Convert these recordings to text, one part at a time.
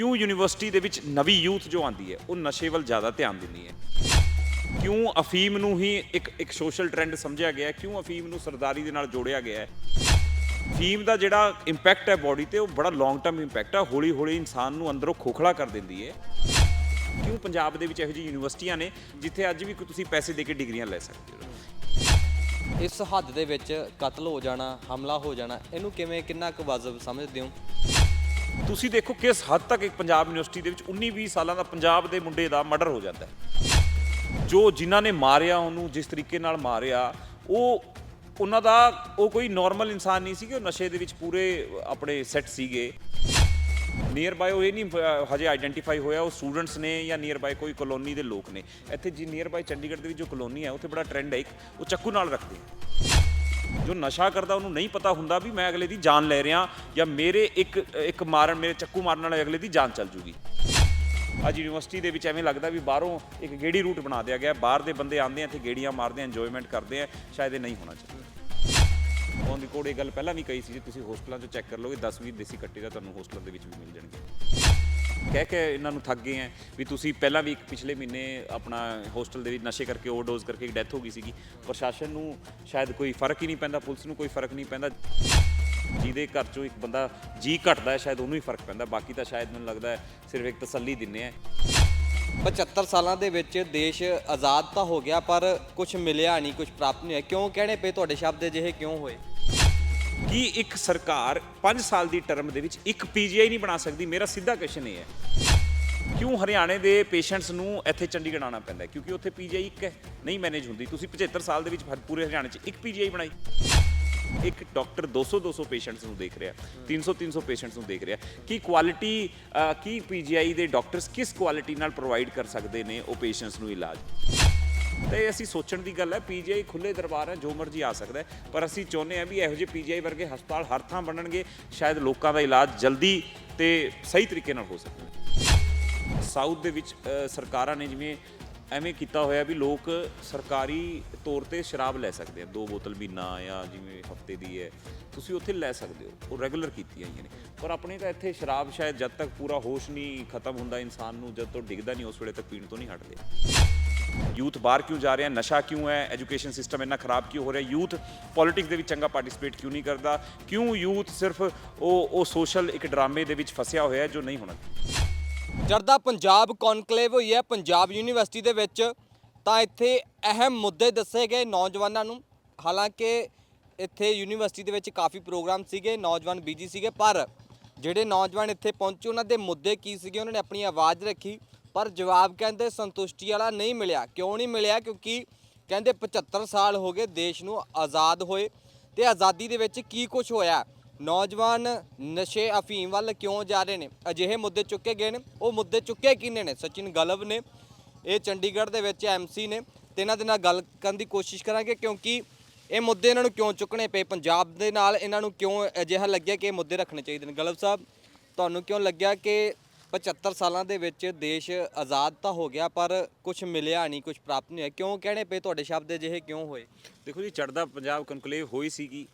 ਕਿਉਂ ਯੂਨੀਵਰਸਿਟੀ ਦੇ ਵਿੱਚ ਨਵੀਂ ਯੂਥ ਜੋ ਆਂਦੀ ਹੈ, ਉਹ ਨਸ਼ੇ ਵੱਲ ਜ਼ਿਆਦਾ ਧਿਆਨ ਦਿੰਦੀ ਹੈ? ਕਿਉਂ ਅਫੀਮ ਨੂੰ ਹੀ ਇੱਕ ਇੱਕ ਸੋਸ਼ਲ ਟ੍ਰੈਂਡ ਸਮਝਿਆ ਗਿਆ ਕਿਉਂ ਅਫੀਮ ਨੂੰ ਸਰਦਾਰੀ ਦੇ ਨਾਲ ਜੋੜਿਆ ਗਿਆ ਹੈ? ਅਫੀਮ ਦਾ ਜਿਹੜਾ ਇੰਪੈਕਟ ਹੈ ਬਾਡੀ ਤੇ, ਉਹ ਬੜਾ ਲੌਂਗ ਟਰਮ ਇੰਪੈਕਟ ਹੈ ਹੌਲੀ ਹੌਲੀ ਇਨਸਾਨ ਨੂੰ ਅੰਦਰੋਂ ਖੋਖਲਾ ਕਰ ਦਿੰਦੀ ਹੈ। ਕਿਉਂ ਪੰਜਾਬ ਦੇ ਵਿੱਚ ਇਹੋ ਜਿਹੀ ਯੂਨੀਵਰਸਿਟੀਆਂ ਨੇ, ਜਿੱਥੇ ਅੱਜ ਵੀ ਤੁਸੀਂ ਪੈਸੇ ਦੇ ਕੇ ਡਿਗਰੀਆਂ ਲੈ ਸਕਦੇ ਹੋ? ਇਸ ਹੱਦ ਦੇ ਵਿੱਚ ਕਤਲ ਹੋ ਜਾਣਾ, ਹਮਲਾ ਹੋ ਜਾਣਾ, ਇਹਨੂੰ ਕਿਵੇਂ, ਕਿੰਨਾ ਕੁ ਵਾਜਬ ਸਮਝਦੇ ਹੋ? ਤੁਸੀਂ ਦੇਖੋ ਕਿਸ ਹੱਦ ਤੱਕ ਇੱਕ ਪੰਜਾਬ ਯੂਨੀਵਰਸਿਟੀ ਦੇ ਵਿੱਚ 19-20 ਸਾਲਾਂ ਦਾ ਪੰਜਾਬ ਦੇ ਮੁੰਡੇ ਦਾ ਮਰਡਰ ਹੋ ਜਾਂਦਾ ਹੈ। ਜੋ ਜਿਨ੍ਹਾਂ ਨੇ ਮਾਰਿਆ ਉਹਨੂੰ, ਜਿਸ ਤਰੀਕੇ ਨਾਲ ਮਾਰਿਆ, ਉਹ ਉਹਨਾਂ ਦਾ, ਉਹ ਕੋਈ ਨਾਰਮਲ ਇਨਸਾਨ ਨਹੀਂ ਸੀਗੇ, ਉਹ ਨਸ਼ੇ ਦੇ ਵਿੱਚ ਪੂਰੇ ਆਪਣੇ ਸੈੱਟ ਸੀਗੇ। ਨੀਅਰ ਬਾਈ ਉਹ ਇਹ ਨਹੀਂ ਹਜੇ ਆਈਡੈਂਟੀਫਾਈ ਹੋਇਆ, ਉਹ ਸਟੂਡੈਂਟਸ ਨੇ ਜਾਂ ਨੀਅਰ ਬਾਈ ਕੋਈ ਕਲੋਨੀ ਦੇ ਲੋਕ ਨੇ। ਇੱਥੇ ਜੀ ਨੀਅਰ ਬਾਈ ਚੰਡੀਗੜ੍ਹ ਦੇ ਵਿੱਚ ਜੋ ਕਲੋਨੀ ਹੈ, ਉੱਥੇ ਬੜਾ ਟ੍ਰੈਂਡ ਹੈ ਇੱਕ, ਉਹ ਚੱਕੂ ਨਾਲ ਰੱਖਦੇ ਆ। ਜੋ ਨਸ਼ਾ ਕਰਦਾ ਉਹਨੂੰ ਨਹੀਂ ਪਤਾ ਹੁੰਦਾ ਵੀ ਮੈਂ ਅਗਲੇ ਦੀ ਜਾਨ ਲੈ ਰਿਹਾ ਜਾਂ ਮੇਰੇ ਇੱਕ ਇੱਕ ਮਾਰਨ, ਮੇਰੇ ਚੱਕੂ ਮਾਰਨ ਨਾਲ ਅਗਲੇ ਦੀ ਜਾਨ ਚੱਲ ਜੂਗੀ। ਅੱਜ ਯੂਨੀਵਰਸਿਟੀ ਦੇ ਵਿੱਚ ਐਵੇਂ ਲੱਗਦਾ ਵੀ ਬਾਹਰੋਂ ਇੱਕ ਗੇੜੀ ਰੂਟ ਬਣਾ ਦਿਆ ਗਿਆ, ਬਾਹਰ ਦੇ ਬੰਦੇ ਆਉਂਦੇ ਆ, ਇੱਥੇ ਗੇੜੀਆਂ ਮਾਰਦੇ ਆ ਇੰਜੋਇਮੈਂਟ ਕਰਦੇ ਆ, ਸ਼ਾਇਦ ਇਹ ਨਹੀਂ ਹੋਣਾ ਚਾਹੀਦਾ। ਔਨ ਦੀ ਕੋਡ ਇਹ ਗੱਲ ਪਹਿਲਾਂ ਵੀ ਕਹੀ ਸੀ ਜੀ, ਤੁਸੀਂ ਹੋਸਟਲਾਂ 'ਚ ਚੈੱਕ ਕਰ ਲਓਗੇ 10-20 ਦੇਸੀ ਕੱਟੇ ਦਾ ਤੁਹਾਨੂੰ ਹੋਸਟਲਾਂ ਦੇ ਵਿੱਚ ਵੀ ਮਿਲ ਜਾਣਗੇ। ਕਹਿ ਕੇ ਇਹਨਾਂ ਨੂੰ ਥੱਕ ਗਏ ਆ ਵੀ ਤੁਸੀਂ ਪਹਿਲਾਂ ਵੀ ਇੱਕ ਪਿਛਲੇ ਮਹੀਨੇ ਆਪਣਾ ਹੋਸਟਲ ਦੇ ਵਿੱਚ ਨਸ਼ੇ ਕਰਕੇ ਓਵਰਡੋਜ਼ ਕਰਕੇ ਡੈਥ ਹੋ ਗਈ ਸੀਗੀ। ਪ੍ਰਸ਼ਾਸਨ ਨੂੰ ਸ਼ਾਇਦ ਕੋਈ ਫ਼ਰਕ ਹੀ ਨਹੀਂ ਪੈਂਦਾ, ਪੁਲਿਸ ਨੂੰ ਕੋਈ ਫ਼ਰਕ ਨਹੀਂ ਪੈਂਦਾ। ਜਿਹਦੇ ਘਰ ਚੋਂ ਇੱਕ ਬੰਦਾ ਜੀ ਘਟਦਾ ਹੈ, ਸ਼ਾਇਦ ਉਹਨੂੰ ਹੀ ਫ਼ਰਕ ਪੈਂਦਾ। ਬਾਕੀ ਤਾਂ ਸ਼ਾਇਦ ਮੈਨੂੰ ਲੱਗਦਾ ਸਿਰਫ ਇੱਕ ਤਸੱਲੀ ਦਿੰਨੇ ਆ 75 ਸਾਲਾਂ ਦੇ ਵਿੱਚ ਦੇਸ਼ ਆਜ਼ਾਦ ਤਾਂ ਹੋ ਗਿਆ, ਪਰ ਕੁਝ ਮਿਲਿਆ ਨਹੀਂ ਕੁਝ ਪ੍ਰਾਪਤ ਨਹੀਂ ਹੋਇਆ। ਕਿਉਂ ਕਹਿਣੇ ਪਏ ਤੁਹਾਡੇ ਸ਼ਬਦ ਅਜਿਹੇ? ਕਿਉਂ ਹੋਏ? ਕੀ ਇੱਕ ਸਰਕਾਰ 5 ਸਾਲ ਦੀ ਟਰਮ ਦੇ ਵਿੱਚ ਇੱਕ ਪੀਜੀਆਈ ਨਹੀਂ ਬਣਾ ਸਕਦੀ? ਮੇਰਾ ਸਿੱਧਾ ਕੁਐਸਚਨ ਇਹ ਹੈ। ਕਿਉਂ ਹਰਿਆਣੇ ਦੇ ਪੇਸ਼ੈਂਟਸ ਨੂੰ ਇੱਥੇ ਚੰਡੀਗੜ੍ਹ ਆਉਣਾ ਪੈਂਦਾ ਕਿਉਂਕਿ ਉੱਥੇ ਪੀਜੀਆਈ ਇੱਕ ਹੈ, ਨਹੀਂ ਮੈਨੇਜ ਹੁੰਦੀ। ਤੁਸੀਂ 75 ਸਾਲ ਦੇ ਵਿੱਚ ਹਰ- ਪੂਰੇ ਹਰਿਆਣੇ 'ਚ ਇੱਕ ਪੀਜੀਆਈ ਬਣਾਈ। ਇੱਕ ਡਾਕਟਰ 200 200 ਪੇਸ਼ੈਂਟਸ ਨੂੰ ਦੇਖ ਰਿਹਾ 300 300 ਪੇਸ਼ੈਂਟਸ ਨੂੰ ਦੇਖ ਰਿਹਾ। ਕੀ ਕੁਆਲਿਟੀ ਕੀ ਪੀਜੀਆਈ ਦੇ ਡਾਕਟਰਸ ਕਿਸ ਕੁਆਲਿਟੀ ਨਾਲ ਪ੍ਰੋਵਾਈਡ ਕਰ ਸਕਦੇ ਨੇ ਉਹ ਪੇਸ਼ੈਂਟਸ ਨੂੰ ਇਲਾਜ? ਤੇ ਅਸੀਂ ਸੋਚਣ ਦੀ ਗੱਲ ਹੈ ਪੀਜੀਆਈ ਖੁੱਲੇ ਦਰਬਾਰ ਹੈ, ਜੋ ਮਰਜ਼ੀ ਆ ਸਕਦਾ ਹੈ। ਪਰ ਅਸੀਂ ਚਾਹੁੰਦੇ ਹਾਂ ਵੀ ਇਹੋ ਜਿਹੇ ਪੀਜੀਆਈ ਵਰਗੇ ਹਸਪਤਾਲ ਹਰ ਥਾਂ ਬਣਨਗੇ, ਸ਼ਾਇਦ ਲੋਕਾਂ ਦਾ ਇਲਾਜ ਜਲਦੀ ਤੇ ਸਹੀ ਤਰੀਕੇ ਨਾਲ ਹੋ ਸਕੇ। ਸਾਊਥ ਦੇ ਵਿੱਚ ਸਰਕਾਰਾਂ ਨੇ ਜਿਵੇਂ ਐਵੇਂ ਕੀਤਾ ਹੋਇਆ ਵੀ ਲੋਕ ਸਰਕਾਰੀ ਤੌਰ ਤੇ ਸ਼ਰਾਬ ਲੈ ਸਕਦੇ ਆ, ਦੋ ਬੋਤਲ ਮਹੀਨਾ ਜਾਂ ਜਿਵੇਂ ਹਫ਼ਤੇ ਦੀ ਹੈ, ਤੁਸੀਂ ਉੱਥੇ ਲੈ ਸਕਦੇ ਹੋ, ਉਹ ਰੈਗੂਲਰ ਕੀਤੀਆਂ ਹੋਈਆਂ ਨੇ। ਪਰ ਆਪਣੇ ਤਾਂ ਇੱਥੇ ਸ਼ਰਾਬ ਸ਼ਾਇਦ ਜਦ ਤੱਕ ਪੂਰਾ ਹੋਸ਼ ਨਹੀਂ ਖਤਮ ਹੁੰਦਾ, ਇਨਸਾਨ ਨੂੰ ਜਦ ਤੋਂ ਡਿੱਗਦਾ ਨਹੀਂ, ਉਸ ਵੇਲੇ ਤੱਕ ਪੀਣ ਤੋਂ ਨਹੀਂ ਹਟਦੇ। ਯੂਥ ਬਾਹਰ ਕਿਉਂ ਜਾ ਰਿਹਾ ਨਸ਼ਾ ਕਿਉਂ ਹੈ? ਐਜੂਕੇਸ਼ਨ ਸਿਸਟਮ ਇੰਨਾ ਖਰਾਬ ਕਿਉਂ ਹੋ ਰਿਹਾ? ਯੂਥ ਪੋਲਿਟਿਕਸ ਦੇ ਵਿੱਚ ਚੰਗਾ ਪਾਰਟਿਸਿਪੇਟ ਕਿਉਂ ਨਹੀਂ ਕਰਦਾ? ਕਿਉਂ ਯੂਥ ਸਿਰਫ ਉਹ ਉਹ ਸੋਸ਼ਲ ਇੱਕ ਡਰਾਮੇ ਦੇ ਵਿੱਚ ਫਸਿਆ ਹੋਇਆ ਹੈ ਜੋ ਨਹੀਂ ਹੋਣਾ? ਜਰਦਾ ਪੰਜਾਬ ਕੌਨਕਲੇਵ ਹੋਈ ਹੈ, ਪੰਜਾਬ ਯੂਨੀਵਰਸਿਟੀ ਦੇ ਵਿੱਚ। ਤਾਂ ਇੱਥੇ ਅਹਿਮ ਮੁੱਦੇ ਦੱਸੇ ਗਏ ਨੌਜਵਾਨਾਂ ਨੂੰ। ਹਾਲਾਂਕਿ ਇੱਥੇ ਯੂਨੀਵਰਸਿਟੀ ਦੇ ਵਿੱਚ ਕਾਫੀ ਪ੍ਰੋਗਰਾਮ ਸੀਗੇ, ਨੌਜਵਾਨ ਬੀਜੀ ਸੀਗੇ, ਪਰ ਜਿਹੜੇ ਨੌਜਵਾਨ ਇੱਥੇ ਪਹੁੰਚੇ, ਉਹਨਾਂ ਦੇ ਮੁੱਦੇ ਕੀ ਸੀਗੇ? ਉਹਨਾਂ ਨੇ ਆਪਣੀ ਆਵਾਜ਼ ਰੱਖੀ। ਪਰ ਜਵਾਬ ਕਹਿੰਦੇ ਸੰਤੁਸ਼ਟੀ ਵਾਲਾ ਨਹੀਂ ਮਿਲਿਆ। ਕਿਉਂ ਨਹੀਂ ਮਿਲਿਆ? ਕਿਉਂਕਿ ਕਹਿੰਦੇ 75 ਸਾਲ ਹੋ ਗਏ ਦੇਸ਼ ਨੂੰ ਆਜ਼ਾਦ ਹੋਏ ਤੇ ਆਜ਼ਾਦੀ ਦੇ ਵਿੱਚ ਕੀ ਕੁਝ ਹੋਇਆ? ਨੌਜਵਾਨ ਨਸ਼ੇ ਅਫੀਮ ਵੱਲ ਕਿਉਂ ਜਾ ਰਹੇ ਨੇ? ਅਜਿਹੇ ਮੁੱਦੇ ਚੁੱਕੇ ਗਏ ਨੇ। ਉਹ ਮੁੱਦੇ ਚੁੱਕੇ ਕਿੰਨੇ ਨੇ? ਸਚਿਨ ਗਲਬ ਨੇ, ਇਹ ਚੰਡੀਗੜ੍ਹ ਦੇ ਵਿੱਚ ਐਮਸੀ ਨੇ। ਤੇ ਇਹਨਾਂ ਦੇ ਨਾਲ ਗੱਲ ਕਰਨ ਦੀ ਕੋਸ਼ਿਸ਼ ਕਰਾਂਗੇ ਕਿਉਂਕਿ ਇਹ ਮੁੱਦੇ ਇਹਨਾਂ ਨੂੰ ਕਿਉਂ ਚੁੱਕਣੇ ਪਏ? ਪੰਜਾਬ ਦੇ ਨਾਲ ਇਹਨਾਂ ਨੂੰ ਕਿਉਂ ਅਜਿਹਾ ਲੱਗਿਆ ਕਿ ਇਹ ਮੁੱਦੇ ਰੱਖਣੇ ਚਾਹੀਦੇ ਨੇ? ਗਲਬ ਸਾਹਿਬ, ਤੁਹਾਨੂੰ ਕਿਉਂ ਲੱਗਿਆ ਕਿ 75 ਸਾਲਾਂ ਦੇ ਵਿੱਚ ਦੇਸ਼ ਆਜ਼ਾਦ ਤਾਂ ਹੋ ਗਿਆ ਪਰ ਕੁਝ ਮਿਲਿਆ ਨਹੀਂ ਕੁਝ ਪ੍ਰਾਪਤ ਨਹੀਂ ਹੋਇਆ। ਕਿਉਂ ਕਹਿਣੇ ਪਏ ਤੁਹਾਡੇ ਸ਼ਬਦ ਅਜਿਹੇ? ਕਿਉਂ ਹੋਏ? ਦੇਖੋ ਜੀ ਚੜਦਾ ਪੰਜਾਬ ਕਨਕਲੇਵ ਹੋਈ ਸੀਗੀ।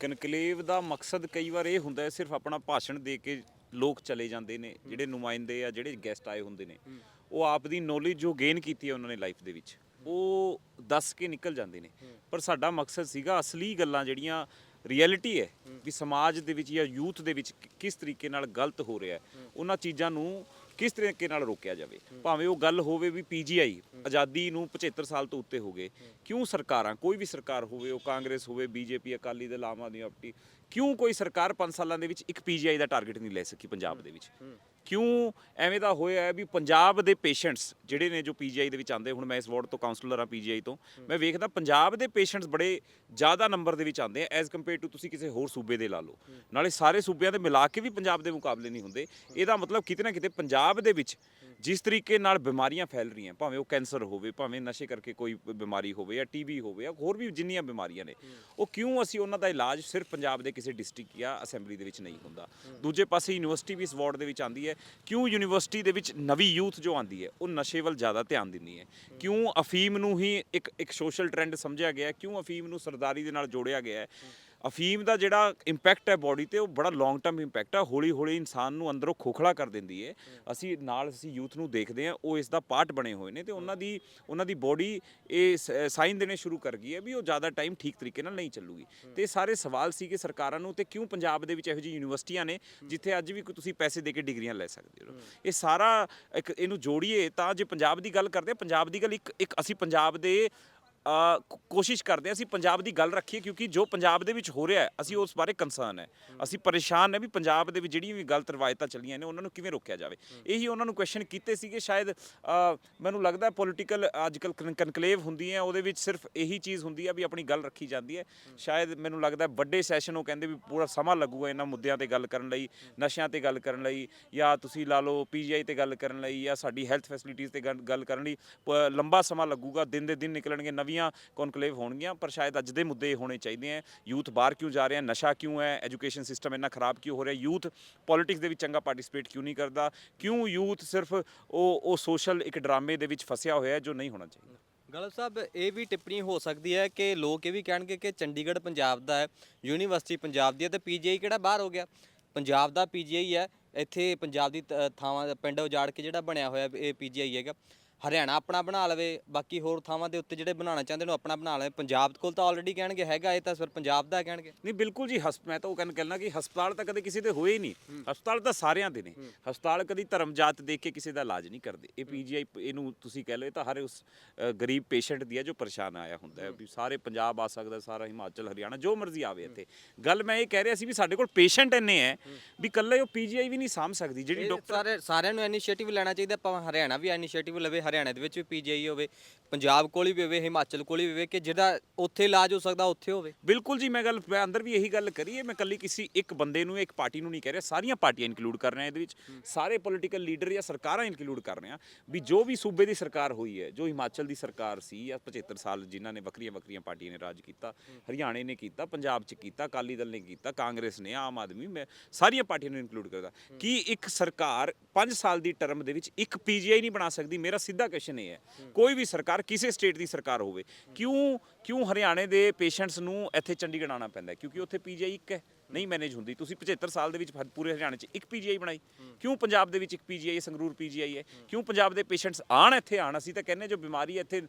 ਕਨਕਲੇਵ ਦਾ ਮਕਸਦ ਕਈ ਵਾਰ ਇਹ ਹੁੰਦਾ ਹੈ ਸਿਰਫ ਆਪਣਾ ਭਾਸ਼ਣ ਦੇ ਕੇ ਲੋਕ ਚਲੇ ਜਾਂਦੇ ਨੇ ਜਿਹੜੇ ਨੁਮਾਇੰਦੇ ਆ ਜਿਹੜੇ ਗੈਸਟ ਆਏ ਹੁੰਦੇ ਨੇ। ਉਹ ਆਪ ਦੀ ਨੌਲੇਜ ਜੋ ਗੇਨ ਕੀਤੀ ਹੈ ਉਹਨਾਂ ਨੇ ਲਾਈਫ ਦੇ ਵਿੱਚ ਉਹ ਦੱਸ ਕੇ ਨਿਕਲ ਜਾਂਦੇ ਨੇ। ਪਰ ਸਾਡਾ ਮਕਸਦ ਸੀਗਾ ਅਸਲੀ ਗੱਲਾਂ ਜਿਹੜੀਆਂ ਰਿਐਲਿਟੀ ਹੈ ਵੀ ਸਮਾਜ ਦੇ ਵਿੱਚ ਜਾਂ ਯੂਥ ਦੇ ਵਿੱਚ ਕਿਸ ਤਰੀਕੇ ਨਾਲ ਗਲਤ ਹੋ ਰਿਹਾ ਹੈ। ਉਹਨਾਂ ਚੀਜ਼ਾਂ ਨੂੰ ਕਿਸ ਤਰੀਕੇ ਨਾਲ ਰੋਕਿਆ ਜਾਵੇ। ਭਾਵੇਂ ਉਹ ਗੱਲ ਹੋਵੇ ਵੀ ਪੀਜੀਆਈ ਆਜ਼ਾਦੀ ਨੂੰ 75 ਸਾਲ ਤੋਂ ਉੱਤੇ ਹੋ ਗਏ। ਕਿਉਂ ਸਰਕਾਰਾਂ ਕੋਈ ਵੀ ਸਰਕਾਰ ਹੋਵੇ ਉਹ ਕਾਂਗਰਸ ਹੋਵੇ ਬੀਜੇਪੀ ਅਕਾਲੀ ਦਲ ਆਮ ਆਦਮੀ ਪਾਰਟੀ ਕਿਉਂ ਕੋਈ ਸਰਕਾਰ 5 ਸਾਲਾਂ ਦੇ ਵਿੱਚ ਇੱਕ ਪੀਜੀਆਈ ਦਾ ਟਾਰਗੇਟ ਨਹੀਂ ਲੈ ਸਕੀ ਪੰਜਾਬ ਦੇ ਵਿੱਚ? ਕਿਉਂ ਐਵੇਂ ਦਾ ਹੋਇਆ ਵੀ ਪੰਜਾਬ ਦੇ ਪੇਸ਼ੈਂਟਸ ਜਿਹੜੇ ਨੇ ਜੋ ਪੀਜੀਆਈ ਦੇ ਵਿੱਚ ਆਉਂਦੇ ਹੁਣ ਮੈਂ ਇਸ ਵਾਰਡ ਤੋਂ ਕਾਉਂਸਲਰ ਆ ਪੀਜੀਆਈ ਤੋਂ ਮੈਂ ਵੇਖਦਾ ਪੰਜਾਬ ਦੇ ਪੇਸ਼ੈਂਟਸ ਬੜੇ ਜ਼ਿਆਦਾ ਨੰਬਰ ਦੇ ਵਿੱਚ ਆਉਂਦੇ ਆ ਐਜ਼ ਕੰਪੇਅਰ ਟੂ ਤੁਸੀਂ ਕਿਸੇ ਹੋਰ ਸੂਬੇ ਦੇ ਲਾ ਲਓ। ਨਾਲੇ ਸਾਰੇ ਸੂਬਿਆਂ ਦੇ ਮਿਲਾ ਕੇ ਵੀ ਪੰਜਾਬ ਦੇ ਮੁਕਾਬਲੇ ਨਹੀਂ ਹੁੰਦੇ। ਇਹਦਾ ਮਤਲਬ ਕਿਤੇ ਨਾ ਕਿਤੇ ਪੰਜਾਬ ਦੇ ਵਿੱਚ ਜਿਸ ਤਰੀਕੇ ਨਾਲ ਬਿਮਾਰੀਆਂ ਫੈਲ ਰਹੀਆਂ ਭਾਵੇਂ ਉਹ ਕੈਂਸਰ ਹੋਵੇ ਭਾਵੇਂ ਨਸ਼ੇ ਕਰਕੇ ਕੋਈ ਬਿਮਾਰੀ ਹੋਵੇ ਜਾਂ ਟੀਬੀ ਹੋਵੇ ਜਾਂ ਹੋਰ ਵੀ ਜਿੰਨੀਆਂ ਬਿਮਾਰੀਆਂ ਨੇ ਉਹ ਕਿਉਂ ਅਸੀਂ ਉਹਨਾਂ ਦਾ ਇਲਾਜ ਸਿਰਫ ਪੰਜਾਬ ਦੇ ਕਿਸੇ ਡਿਸਟ੍ਰਿਕਟ ਜਾਂ ਅਸੈਂਬਲੀ ਦੇ ਵਿੱਚ ਨਹੀਂ ਹੁੰਦਾ? ਦੂਜੇ ਪਾਸੇ ਯੂਨੀਵਰਸਿਟੀ ਵੀ ਇਸ ਵਾਰਡ ਦੇ ਵਿੱਚ ਆਂਦੀ ਹੈ ਕਿਉਂ ਯੂਨੀਵਰਸਿਟੀ ਦੇ ਵਿੱਚ ਨਵੀਂ ਯੂਥ ਜੋ ਆਂਦੀ ਹੈ, ਉਹ ਨਸ਼ੇ ਵੱਲ ਜ਼ਿਆਦਾ ਧਿਆਨ ਦਿੰਦੀ ਹੈ ਕਿਉਂ ਅਫੀਮ ਨੂੰ ਹੀ ਇੱਕ ਇੱਕ ਸੋਸ਼ਲ ਟ੍ਰੈਂਡ ਸਮਝਿਆ ਗਿਆ ਹੈ? ਕਿਉਂ ਅਫੀਮ ਨੂੰ ਸਰਦਾਰੀ ਦੇ ਨਾਲ ਜੋੜਿਆ ਗਿਆ ਹੈ ਅਫੀਮ ਦਾ ਜਿਹੜਾ ਇੰਪੈਕਟ ਹੈ ਬੋਡੀ ਤੇ ਉਹ ਬੜਾ ਲੌਂਗ ਟਰਮ ਇੰਪੈਕਟ ਹੈ ਹੌਲੀ ਹੌਲੀ ਇਨਸਾਨ ਨੂੰ ਅੰਦਰੋਂ ਖੋਖਲਾ ਕਰ ਦਿੰਦੀ ਹੈ ਅਸੀਂ ਨਾਲ ਅਸੀਂ ਯੂਥ ਨੂੰ ਦੇਖਦੇ ਹਾਂ ਉਹ ਇਸ ਦਾ ਪਾਰਟ ਬਣੇ ਹੋਏ ਨੇ ਤੇ ਉਹਨਾਂ ਦੀ ਉਹਨਾਂ ਦੀ ਬੋਡੀ ਇਹ ਸਾਈਨ ਦੇਣੇ ਸ਼ੁਰੂ ਕਰ ਗਈ ਹੈ ਵੀ ਉਹ ਜ਼ਿਆਦਾ ਟਾਈਮ ਠੀਕ ਤਰੀਕੇ ਨਾਲ ਨਹੀਂ ਚੱਲੂਗੀ। ਤੇ ਸਾਰੇ ਸਵਾਲ ਸੀ ਕਿ ਸਰਕਾਰਾਂ ਨੂੰ ਤੇ ਕਿਉਂ ਪੰਜਾਬ ਦੇ ਵਿੱਚ ਇਹੋ ਜਿਹੀ ਯੂਨੀਵਰਸਿਟੀਆਂ ਨੇ ਜਿੱਥੇ ਅੱਜ ਵੀ ਤੁਸੀਂ ਪੈਸੇ ਦੇ ਕੇ ਡਿਗਰੀਆਂ ਲੈ ਸਕਦੇ ਹੋ। ਇਹ ਸਾਰਾ ਇੱਕ, ਇਹਨੂੰ ਜੋੜੀਏ ਤਾਂ ਜੇ ਪੰਜਾਬ ਦੀ ਗੱਲ ਕਰਦੇ ਪੰਜਾਬ ਦੀ ਗੱਲ ਇੱਕ ਇੱਕ ਅਸੀਂ ਪੰਜਾਬ ਦੇ ਕੋਸ਼ਿਸ਼ ਕਰਦੇ ਹਾਂ ਅਸੀਂ ਪੰਜਾਬ ਦੀ ਗੱਲ ਰੱਖੀਏ ਕਿਉਂਕਿ ਜੋ ਪੰਜਾਬ ਦੇ ਵਿੱਚ ਹੋ ਰਿਹਾ ਹੈ ਅਸੀਂ ਉਸ ਬਾਰੇ ਕੰਸਰਨ ਹੈ। ਅਸੀਂ ਪਰੇਸ਼ਾਨ ਹੈ ਵੀ ਪੰਜਾਬ ਦੇ ਵਿੱਚ ਜਿਹੜੀਆਂ ਵੀ ਗਲਤ ਰਵਾਇਤਾਂ ਚੱਲੀਆਂ ਨੇ ਉਹਨਾਂ ਨੂੰ ਕਿਵੇਂ ਰੋਕਿਆ ਜਾਵੇ? ਇਹੀ ਉਹਨਾਂ ਨੂੰ ਕੁਐਸਚਨ ਕੀਤੇ ਸੀਗੇ ਸ਼ਾਇਦ ਮੈਨੂੰ ਲੱਗਦਾ ਪੋਲੀਟੀਕਲ ਅੱਜਕੱਲ ਕਨਕਲੇਵ ਹੁੰਦੀ ਹੈ ਉਹਦੇ ਵਿੱਚ ਸਿਰਫ ਇਹੀ ਚੀਜ਼ ਹੁੰਦੀ ਹੈ ਵੀ ਆਪਣੀ ਗੱਲ ਰੱਖੀ ਜਾਂਦੀ ਹੈ। ਸ਼ਾਇਦ ਮੈਨੂੰ ਲੱਗਦਾ ਵੱਡੇ ਸੈਸ਼ਨ ਉਹ ਕਹਿੰਦੇ ਵੀ ਪੂਰਾ ਸਮਾਂ ਲੱਗੂਗਾ ਇਹਨਾਂ ਮੁੱਦਿਆਂ ਤੇ ਗੱਲ ਕਰਨ ਲਈ ਨਸ਼ਿਆਂ ਤੇ ਗੱਲ ਕਰਨ ਲਈ ਜਾਂ ਤੁਸੀਂ ਲਾ ਲਓ ਪੀਜੀਆਈ ਤੇ ਗੱਲ ਕਰਨ ਲਈ ਜਾਂ ਸਾਡੀ ਹੈਲਥ ਫੈਸਿਲਿਟੀਜ਼ ਤੇ ਗੱਲ ਕਰਨ ਲਈ ਲੰਬਾ ਸਮਾਂ ਲੱਗੂਗਾ ਦਿਨ ਦੇ ਦਿਨ ਨਿਕਲਣਗੇ ਨਵੀਆਂ ਕਨਕਲੇਵ ਹੋਣਗੀਆਂ, ਪਰ ਸ਼ਾਇਦ ਅੱਜ ਦੇ ਮੁੱਦੇ ਇਹ ਹੋਣੇ ਚਾਹੀਦੇ ਆ ਯੂਥ ਬਾਹਰ ਕਿਉਂ ਜਾ ਰਿਹਾ, ਨਸ਼ਾ ਕਿਉਂ ਹੈ, ਐਜੂਕੇਸ਼ਨ ਸਿਸਟਮ ਇੰਨਾ ਖਰਾਬ ਕਿਉਂ ਹੋ ਰਿਹਾ, ਯੂਥ ਪੋਲਿਟਿਕਸ ਦੇ ਵਿੱਚ ਚੰਗਾ ਪਾਰਟਿਸਿਪੇਟ ਕਿਉਂ ਨਹੀਂ ਕਰਦਾ, ਕਿਉਂ ਯੂਥ ਸਿਰਫ ਉਹ ਉਹ ਸੋਸ਼ਲ ਇੱਕ ਡਰਾਮੇ ਦੇ ਵਿੱਚ ਫਸਿਆ ਹੋਇਆ ਹੈ ਜੋ ਨਹੀਂ ਹੋਣਾ ਚਾਹੀਦਾ? ਗਲਤ ਸਾਹਿਬ, ਇਹ ਵੀ ਟਿੱਪਣੀ ਹੋ ਸਕਦੀ ਹੈ ਕਿ ਲੋਕ ਇਹ ਵੀ ਕਹਿਣਗੇ ਕਿ ਚੰਡੀਗੜ੍ਹ ਪੰਜਾਬ ਦਾ ਹੈ, ਯੂਨੀਵਰਸਿਟੀ ਪੰਜਾਬ ਦੀ ਹੈ ਤੇ ਪੀਜੀਆਈ ਕਿਹੜਾ ਬਾਹਰ ਹੋ ਗਿਆ? ਪੰਜਾਬ ਦਾ ਪੀਜੀਆਈ ਹੈ, ਇੱਥੇ ਪੰਜਾਬ ਦੀ ਤ- ਥਾਵਾਂ, ਪਿੰਡ ਉਜਾੜ ਕੇ ਜਿਹੜਾ ਬਣਿਆ ਹੋਇਆ ਇਹ ਪੀਜੀਆਈ ਹੈਗਾ। ਹਰਿਆਣਾ ਆਪਣਾ ਬਣਾ ਲਵੇ ਬਾਕੀ ਹੋਰ ਥਾਵਾਂ ਦੇ ਉੱਤੇ ਜਿਹੜੇ ਬਣਾਉਣਾ ਚਾਹੁੰਦੇ ਨੇ ਉਹ ਆਪਣਾ ਬਣਾ ਲਵੇ। ਪੰਜਾਬ ਕੋਲ ਤਾਂ ਆਲਰੇਡੀ ਕਹਿਣਗੇ ਹੈਗਾ ਇਹ ਤਾਂ ਫਿਰ ਪੰਜਾਬ ਦਾ ਕਹਿਣਗੇ। ਨਹੀਂ ਬਿਲਕੁਲ ਜੀ ਹਸਪ ਮੈਂ ਤਾਂ ਉਹ ਕਹਿਣ ਕਹਿਣਾ ਕਿ ਹਸਪਤਾਲ ਤਾਂ ਕਦੇ ਕਿਸੇ ਦੇ ਹੋਏ ਹੀ ਨਹੀਂ। ਹਸਪਤਾਲ ਤਾਂ ਸਾਰਿਆਂ ਦੇ ਨੇ। ਹਸਪਤਾਲ ਕਦੀ ਧਰਮ ਜਾਤ ਦੇਖ ਕੇ ਕਿਸੇ ਦਾ ਇਲਾਜ ਨਹੀਂ ਕਰਦੇ। ਇਹ ਪੀਜੀਆਈ ਇਹਨੂੰ ਤੁਸੀਂ ਕਹਿ ਲਓ ਇਹ ਤਾਂ ਹਰ ਉਸ ਗਰੀਬ ਪੇਸ਼ੈਂਟ ਦੀ ਹੈ ਜੋ ਪਰੇਸ਼ਾਨ ਆਇਆ ਹੁੰਦਾ ਹੈ। ਵੀ ਸਾਰੇ ਪੰਜਾਬ ਆ ਸਕਦਾ ਸਾਰਾ ਹਿਮਾਚਲ ਹਰਿਆਣਾ ਜੋ ਮਰਜ਼ੀ ਆਵੇ ਇੱਥੇ। ਗੱਲ ਮੈਂ ਇਹ ਕਹਿ ਰਿਹਾ ਸੀ ਵੀ ਸਾਡੇ ਕੋਲ ਪੇਸ਼ੈਂਟ ਇੰਨੇ ਹੈ। ਵੀ ਇਕੱਲੇ ਉਹ ਪੀਜੀਆਈ ਵੀ ਨਹੀਂ ਸਾਂਭ ਸਕਦੀ ਜਿਹੜੀ ਡਾਕਟਰ ਸਾਰੇ ਸਾਰਿਆਂ ਨੂੰ ਇਨੀਸ਼ੀਏਟਿਵ ਲੈਣਾ ਚਾਹੀਦਾ ਭਾਵੇਂ ਹਰਿਆਣਾ ਵੀ ਇਨੀਸ਼ੀਏਟਿਵ ਲਵੇ ਹਰਿਆਣਾ ਦੇ ਵਿੱਚ ਵੀ ਪੀਜੀਆਈ ਹੋਵੇ ਪੰਜਾਬ ਕੋਲ ਵੀ ਹੋਵੇ ਹਿਮਾਚਲ ਕੋਲ ਵੀ ਹੋਵੇ ਕਿ ਜਿਹੜਾ ਉੱਥੇ ਇਲਾਜ ਹੋ ਸਕਦਾ ਉੱਥੇ ਹੋਵੇ। ਬਿਲਕੁਲ ਜੀ ਮੈਂ ਗੱਲ ਮੈਂ ਅੰਦਰ ਵੀ ਇਹੀ ਗੱਲ ਕਰੀ ਹੈ ਮੈਂ ਕੱਲੀ ਕਿਸੇ ਇੱਕ ਬੰਦੇ ਨੂੰ ਇੱਕ ਪਾਰਟੀ ਨੂੰ ਨਹੀਂ ਕਹਿ ਰਿਹਾ ਸਾਰੀਆਂ ਪਾਰਟੀਆਂ ਇਨਕਲੂਡ ਕਰ ਰਹੇ ਇਹਦੇ ਵਿੱਚ। ਸਾਰੇ ਪੋਲੀਟੀਕਲ ਲੀਡਰ ਜਾਂ ਸਰਕਾਰਾਂ ਇਨਕਲੂਡ ਕਰ ਰਹੇ ਹਾਂ ਵੀ ਜੋ ਵੀ ਸੂਬੇ ਦੀ ਸਰਕਾਰ ਹੋਈ ਹੈ ਜੋ ਹਿਮਾਚਲ ਦੀ ਸਰਕਾਰ ਸੀ ਜਾਂ 75 ਸਾਲ ਜਿਨ੍ਹਾਂ ਨੇ ਵੱਖਰੀਆਂ ਵੱਖਰੀਆਂ ਪਾਰਟੀਆਂ ਨੇ ਰਾਜ ਕੀਤਾ ਹਰਿਆਣੇ ਨੇ ਕੀਤਾ ਪੰਜਾਬ 'ਚ ਕੀਤਾ ਅਕਾਲੀ ਦਲ ਨੇ ਕੀਤਾ ਕਾਂਗਰਸ ਨੇ ਆਮ ਆਦਮੀ ਮੈਂ ਸਾਰੀਆਂ ਪਾਰਟੀਆਂ ਨੂੰ ਇਨਕਲੂਡ ਕਰਦਾ। ਕੀ ਇੱਕ ਸਰਕਾਰ 5 ਸਾਲ ਦੀ ਟਰਮ ਦੇ ਵਿੱਚ ਇੱਕ ਪੀਜੀਆਈ ਨਹੀਂ ਬਣਾ ਸਕਦੀ? ਮੇਰਾ ਸਿੱਧਾ ਕੁਐਸਚਨ ਇਹ ਹੈ। ਕੋਈ ਵੀ ਸਰਕਾਰ, ਕਿਸੇ ਸਟੇਟ ਦੀ ਸਰਕਾਰ ਹੋਵੇ, ਕਿਉਂ ਕਿਉਂ ਹਰਿਆਣੇ ਦੇ ਪੇਸ਼ੈਂਟਸ ਨੂੰ ਇੱਥੇ ਚੰਡੀਗੜ੍ਹ ਆਉਣਾ ਪੈਂਦਾ ਕਿਉਂਕਿ ਉੱਥੇ ਪੀਜੀਆਈ ਇੱਕ ਹੈ। ਨਹੀਂ ਮੈਨੇਜ ਹੁੰਦੀ। ਤੁਸੀਂ 75 ਸਾਲ ਦੇ ਵਿੱਚ ਹ- ਪੂਰੇ ਹਰਿਆਣੇ 'ਚ ਇੱਕ ਪੀਜੀਆਈ ਬਣਾਈ। ਕਿਉਂ ਪੰਜਾਬ ਦੇ ਵਿੱਚ ਇੱਕ ਪੀਜੀਆਈ ਸੰਗਰੂਰ ਪੀਜੀਆਈ ਹੈ? ਕਿਉਂ ਪੰਜਾਬ ਦੇ ਪੇਸ਼ੈਂਟਸ ਆਣ ਇੱਥੇ ਆਣ? ਅਸੀਂ ਤਾਂ ਕਹਿੰਦੇ ਜੋ ਬਿਮਾਰੀ ਇੱਥੇ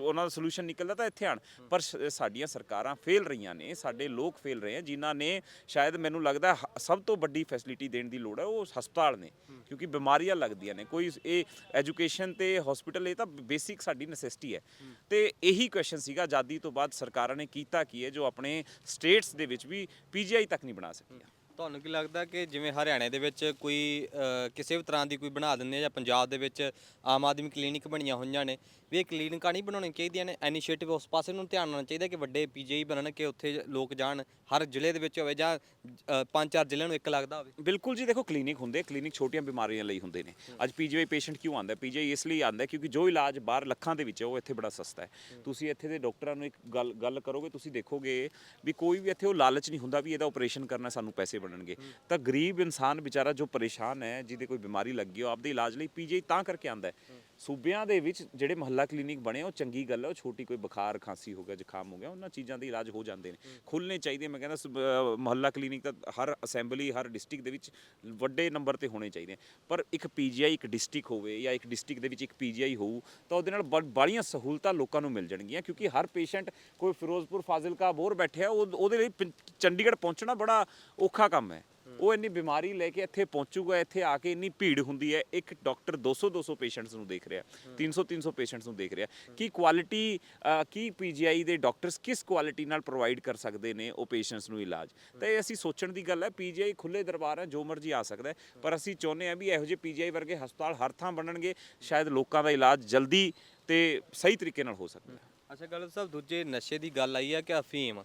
ਉਹਨਾਂ ਦਾ ਸੋਲੂਸ਼ਨ ਨਿਕਲਦਾ ਤਾਂ ਇੱਥੇ ਆਣ। ਪਰ ਸਾਡੀਆਂ ਸਰਕਾਰਾਂ ਫੇਲ ਰਹੀਆਂ ਨੇ ਸਾਡੇ ਲੋਕ ਫੇਲ ਰਹੇ ਆ ਜਿਨ੍ਹਾਂ ਨੇ ਸ਼ਾਇਦ ਮੈਨੂੰ ਲੱਗਦਾ ਹ- ਸਭ ਤੋਂ ਵੱਡੀ ਫੈਸਿਲਿਟੀ ਦੇਣ ਦੀ ਲੋੜ ਹੈ ਉਹ ਹਸਪਤਾਲ ਨੇ। ਕਿਉਂਕਿ ਬਿਮਾਰੀਆਂ ਲੱਗਦੀਆਂ ਨੇ। ਕੋਈ ਇਹ ਐਜੂਕੇਸ਼ਨ ਤੇ ਹਸਪੀਟਲ ਇਹ ਤਾਂ ਬੇਸਿਕ ਸਾਡੀ ਨੈਸੈਸਿਟੀ ਹੈ। ਤੇ ਇਹੀ ਕੁਐਸਚਨ ਸੀਗਾ ਆਜ਼ਾਦੀ ਤੋਂ ਬਾਅਦ ਸਰਕਾਰਾਂ ਨੇ ਕੀਤਾ ਕੀ ਹੈ ਜੋ ਆਪਣੇ ਸਟੇਟਸ ਦੇ ਵਿੱਚ ਵੀ ਪੀਜੀਆਈ ਤੱਕ ਨਹੀਂ ਬਣਾ ਸਕੀ ਤੁਹਾਨੂੰ ਕੀ ਲੱਗਦਾ ਕਿ ਜਿਵੇਂ ਹਰਿਆਣੇ ਦੇ ਵਿੱਚ ਕੋਈ ਅ, ਕਿਸੇ ਵੀ ਤਰ੍ਹਾਂ ਦੀ ਕੋਈ ਬਣਾ ਦਿੰਦੇ ਆ ਜਾਂ ਪੰਜਾਬ ਦੇ ਵਿੱਚ ਆਮ ਆਦਮੀ ਕਲੀਨਿਕ ਬਣੀਆਂ ਹੋਈਆਂ ਨੇ ਵੀ ਇਹ ਕਲੀਨਿਕਾਂ ਨਹੀਂ ਬਣਾਉਣੀਆਂ ਚਾਹੀਦੀਆਂ ਨੇ? ਇਨੀਸ਼ੀਏਟਿਵ ਉਸ ਪਾਸੇ ਨੂੰ ਧਿਆਨ ਦੇਣਾ ਚਾਹੀਦਾ ਕਿ ਵੱਡੇ ਪੀਜੀਆਈ ਬਣਨ ਕਿ ਉੱਥੇ ਲੋਕ ਜਾਣ ਹਰ ਜ਼ਿਲ੍ਹੇ ਦੇ ਵਿੱਚ ਹੋਵੇ ਜਾਂ ਅ, ਪੰਜ ਚਾਰ ਜ਼ਿਲ੍ਹਿਆਂ ਨੂੰ ਇੱਕ ਲੱਗਦਾ ਹੋਵੇ? ਬਿਲਕੁਲ ਜੀ ਦੇਖੋ ਕਲੀਨਿਕ ਹੁੰਦੇ ਕਲੀਨਿਕ ਛੋਟੀਆਂ ਬਿਮਾਰੀਆਂ ਲਈ ਹੁੰਦੇ ਨੇ। ਅੱਜ ਪੀਜੀਆਈ ਪੇਸ਼ੈਂਟ ਕਿਉਂ ਆਂਦਾ ਪੀਜੀਆਈ ਇਸ ਲਈ ਆਂਦਾ ਕਿਉਂਕਿ ਜੋ ਇਲਾਜ ਬਾਹਰ ਲੱਖਾਂ ਦੇ ਵਿੱਚ ਹੈ ਉਹ ਇੱਥੇ ਬੜਾ ਸਸਤਾ ਹੈ। ਤੁਸੀਂ ਇੱਥੇ ਦੇ ਡਾਕਟਰਾਂ ਨੂੰ ਇੱਕ ਗੱਲ ਗੱਲ ਕਰੋਗੇ ਤੁਸੀਂ ਦੇਖੋਗੇ ਵੀ ਕੋਈ ਵੀ ਇੱਥੇ ਉਹ ਲਾਲਚ ਨਹੀਂ ਹੁੰਦਾ ਵੀ ਇਹਦਾ ਆਪਰੇਸ਼ਨ ਕਰਨਾ ਸਾਨੂੰ ਪੈਸੇ ਬਣਨਗੇ। ਤਾਂ ਗਰੀਬ ਇਨਸਾਨ ਵਿਚਾਰਾ ਜੋ ਪਰੇਸ਼ਾਨ ਹੈ, ਜਿਹਦੇ ਕੋਈ ਬਿਮਾਰੀ ਲੱਗੀ ਹੋ ਆਪਦੇ ਇਲਾਜ ਲਈ ਪੀਜੀਆਈ ਤਾਂ ਕਰਕੇ ਆਂਦਾ ਹੈ। ਸੂਬਿਆਂ ਦੇ ਵਿੱਚ ਜਿਹੜੇ ਮਹੱਲਾ ਕਲੀਨਿਕ ਬਣੇ ਉਹ ਚੰਗੀ ਗੱਲ ਹੈ ਉਹ ਛੋਟੀ ਕੋਈ ਬੁਖਾਰ ਖਾਂਸੀ ਹੋ ਗਿਆ ਜ਼ੁਕਾਮ ਹੋ ਗਿਆ ਉਹਨਾਂ ਚੀਜ਼ਾਂ ਦੇ ਇਲਾਜ ਹੋ ਜਾਂਦੇ ਨੇ। ਖੁੱਲਨੇ ਚਾਹੀਦੇ ਮੈਂ ਕਹਿੰਦਾ ਮਹੱਲਾ ਕਲੀਨਿਕ ਤਾਂ ਹਰ ਅਸੈਂਬਲੀ ਹਰ ਡਿਸਟ੍ਰਿਕਟ ਦੇ ਵਿੱਚ ਵੱਡੇ ਨੰਬਰ ਤੇ ਹੋਣੇ ਚਾਹੀਦੇ। ਪਰ ਇੱਕ ਪੀਜੀਆਈ ਇੱਕ ਡਿਸਟ੍ਰਿਕਟ ਹੋਵੇ ਜਾਂ ਇੱਕ ਡਿਸਟ੍ਰਿਕਟ ਦੇ ਵਿੱਚ ਇੱਕ ਪੀਜੀਆਈ ਹੋਊ ਤਾਂ ਉਹਦੇ ਨਾਲ ਬ- ਬਾਹਲੀਆਂ ਸਹੂਲਤਾਂ ਲੋਕਾਂ ਨੂੰ ਮਿਲ ਜਾਣਗੀਆਂ ਕਿਉਂਕਿ ਹਰ ਪੇਸ਼ੈਂਟ ਕੋਈ ਫਿਰੋਜ਼ਪੁਰ ਫਾਜ਼ਿਲਕਾ ਬੋਰ ਬੈਠਿਆ ਉਹ ਉਹਦੇ ਲਈ ਚੰਡੀਗੜ੍ਹ ਪਹੁੰਚਣਾ ਬੜਾ ਔਖਾ ਕੰਮ ਹੈ। ਉਹ ਇੰਨੀ ਬਿਮਾਰੀ ਲੈ ਕੇ ਇੱਥੇ ਪਹੁੰਚੂਗਾ ਇੱਥੇ ਆ ਕੇ ਇੰਨੀ ਭੀੜ ਹੁੰਦੀ ਹੈ ਇੱਕ ਡਾਕਟਰ 200 200 ਪੇਸ਼ੈਂਟਸ ਨੂੰ ਦੇਖ ਰਿਹਾ 300 300 ਪੇਸ਼ੈਂਟਸ ਨੂੰ ਦੇਖ ਰਿਹਾ। ਕੀ ਕੁਆਲਿਟੀ ਕੀ ਪੀਜੀਆਈ ਦੇ ਡਾਕਟਰਸ ਕਿਸ ਕੁਆਲਿਟੀ ਨਾਲ ਪ੍ਰੋਵਾਈਡ ਕਰ ਸਕਦੇ ਨੇ ਉਹ ਪੇਸ਼ੈਂਟਸ ਨੂੰ ਇਲਾਜ? ਤਾਂ ਇਹ ਅਸੀਂ ਸੋਚਣ ਦੀ ਗੱਲ ਹੈ ਪੀਜੀਆਈ ਖੁੱਲੇ ਦਰਬਾਰ ਹੈ ਜੋ ਮਰਜ਼ੀ ਆ ਸਕਦਾ ਪਰ ਅਸੀਂ ਚਾਹੁੰਦੇ ਹਾਂ ਵੀ ਇਹੋ ਜਿਹੇ ਪੀਜੀਆਈ ਵਰਗੇ ਹਸਪਤਾਲ ਹਰ ਥਾਂ ਬਣਨਗੇ ਸ਼ਾਇਦ ਲੋਕਾਂ ਦਾ ਇਲਾਜ ਜਲਦੀ ਤੇ ਸਹੀ ਤਰੀਕੇ ਨਾਲ ਹੋ ਸਕਦਾ ਅੱਛਾ ਗੱਲ ਸਾਹਿਬ ਦੂਜੇ ਨਸ਼ੇ ਦੀ ਗੱਲ ਆਈ ਹੈ ਕਿ ਅਫੀਮ?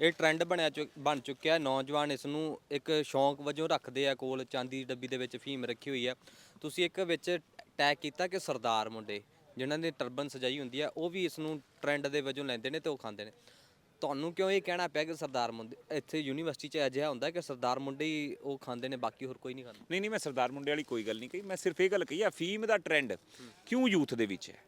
ਇਹ ਟ੍ਰੈਂਡ ਬਣਿਆ ਚੁ- ਬਣ ਚੁੱਕਿਆ ਨੌਜਵਾਨ ਇਸ ਨੂੰ ਇੱਕ ਸ਼ੌਂਕ ਵਜੋਂ ਰੱਖਦੇ ਆ, ਕੋਲ ਚਾਂਦੀ ਦੀ ਡੱਬੀ ਦੇ ਵਿੱਚ ਫੀਮ ਰੱਖੀ ਹੋਈ ਹੈ ਤੁਸੀਂ ਇੱਕ ਵਿੱਚ ਟੈਗ ਕੀਤਾ ਕਿ ਸਰਦਾਰ ਮੁੰਡੇ, ਜਿਨ੍ਹਾਂ ਦੀ ਟਰਬਨ ਸਜਾਈ ਹੁੰਦੀ ਹੈ ਉਹ ਵੀ ਇਸ ਨੂੰ ਟ੍ਰੈਂਡ ਦੇ ਵਜੋਂ ਲੈਂਦੇ ਨੇ ਤੇ ਉਹ ਖਾਂਦੇ ਨੇ। ਤੁਹਾਨੂੰ ਕਿਉਂ ਇਹ ਕਹਿਣਾ ਪਿਆ ਕਿ ਸਰਦਾਰ ਮੁੰਡੇ ਇੱਥੇ ਯੂਨੀਵਰਸਿਟੀ 'ਚ ਅਜਿਹਾ ਹੁੰਦਾ ਕਿ ਸਰਦਾਰ ਮੁੰਡੇ ਹੀ ਉਹ ਖਾਂਦੇ ਨੇ ਬਾਕੀ ਹੋਰ ਕੋਈ ਨਹੀਂ ਖਾਂਦਾ? ਨਹੀਂ ਨਹੀਂ ਮੈਂ ਸਰਦਾਰ ਮੁੰਡੇ ਵਾਲੀ ਕੋਈ ਗੱਲ ਨਹੀਂ ਕਹੀ। ਮੈਂ ਸਿਰਫ ਇਹ ਗੱਲ ਕਹੀ ਆ ਫੀਮ ਦਾ ਟ੍ਰੈਂਡ ਕਿਉਂ ਯੂਥ ਦੇ ਵਿੱਚ ਹੈ?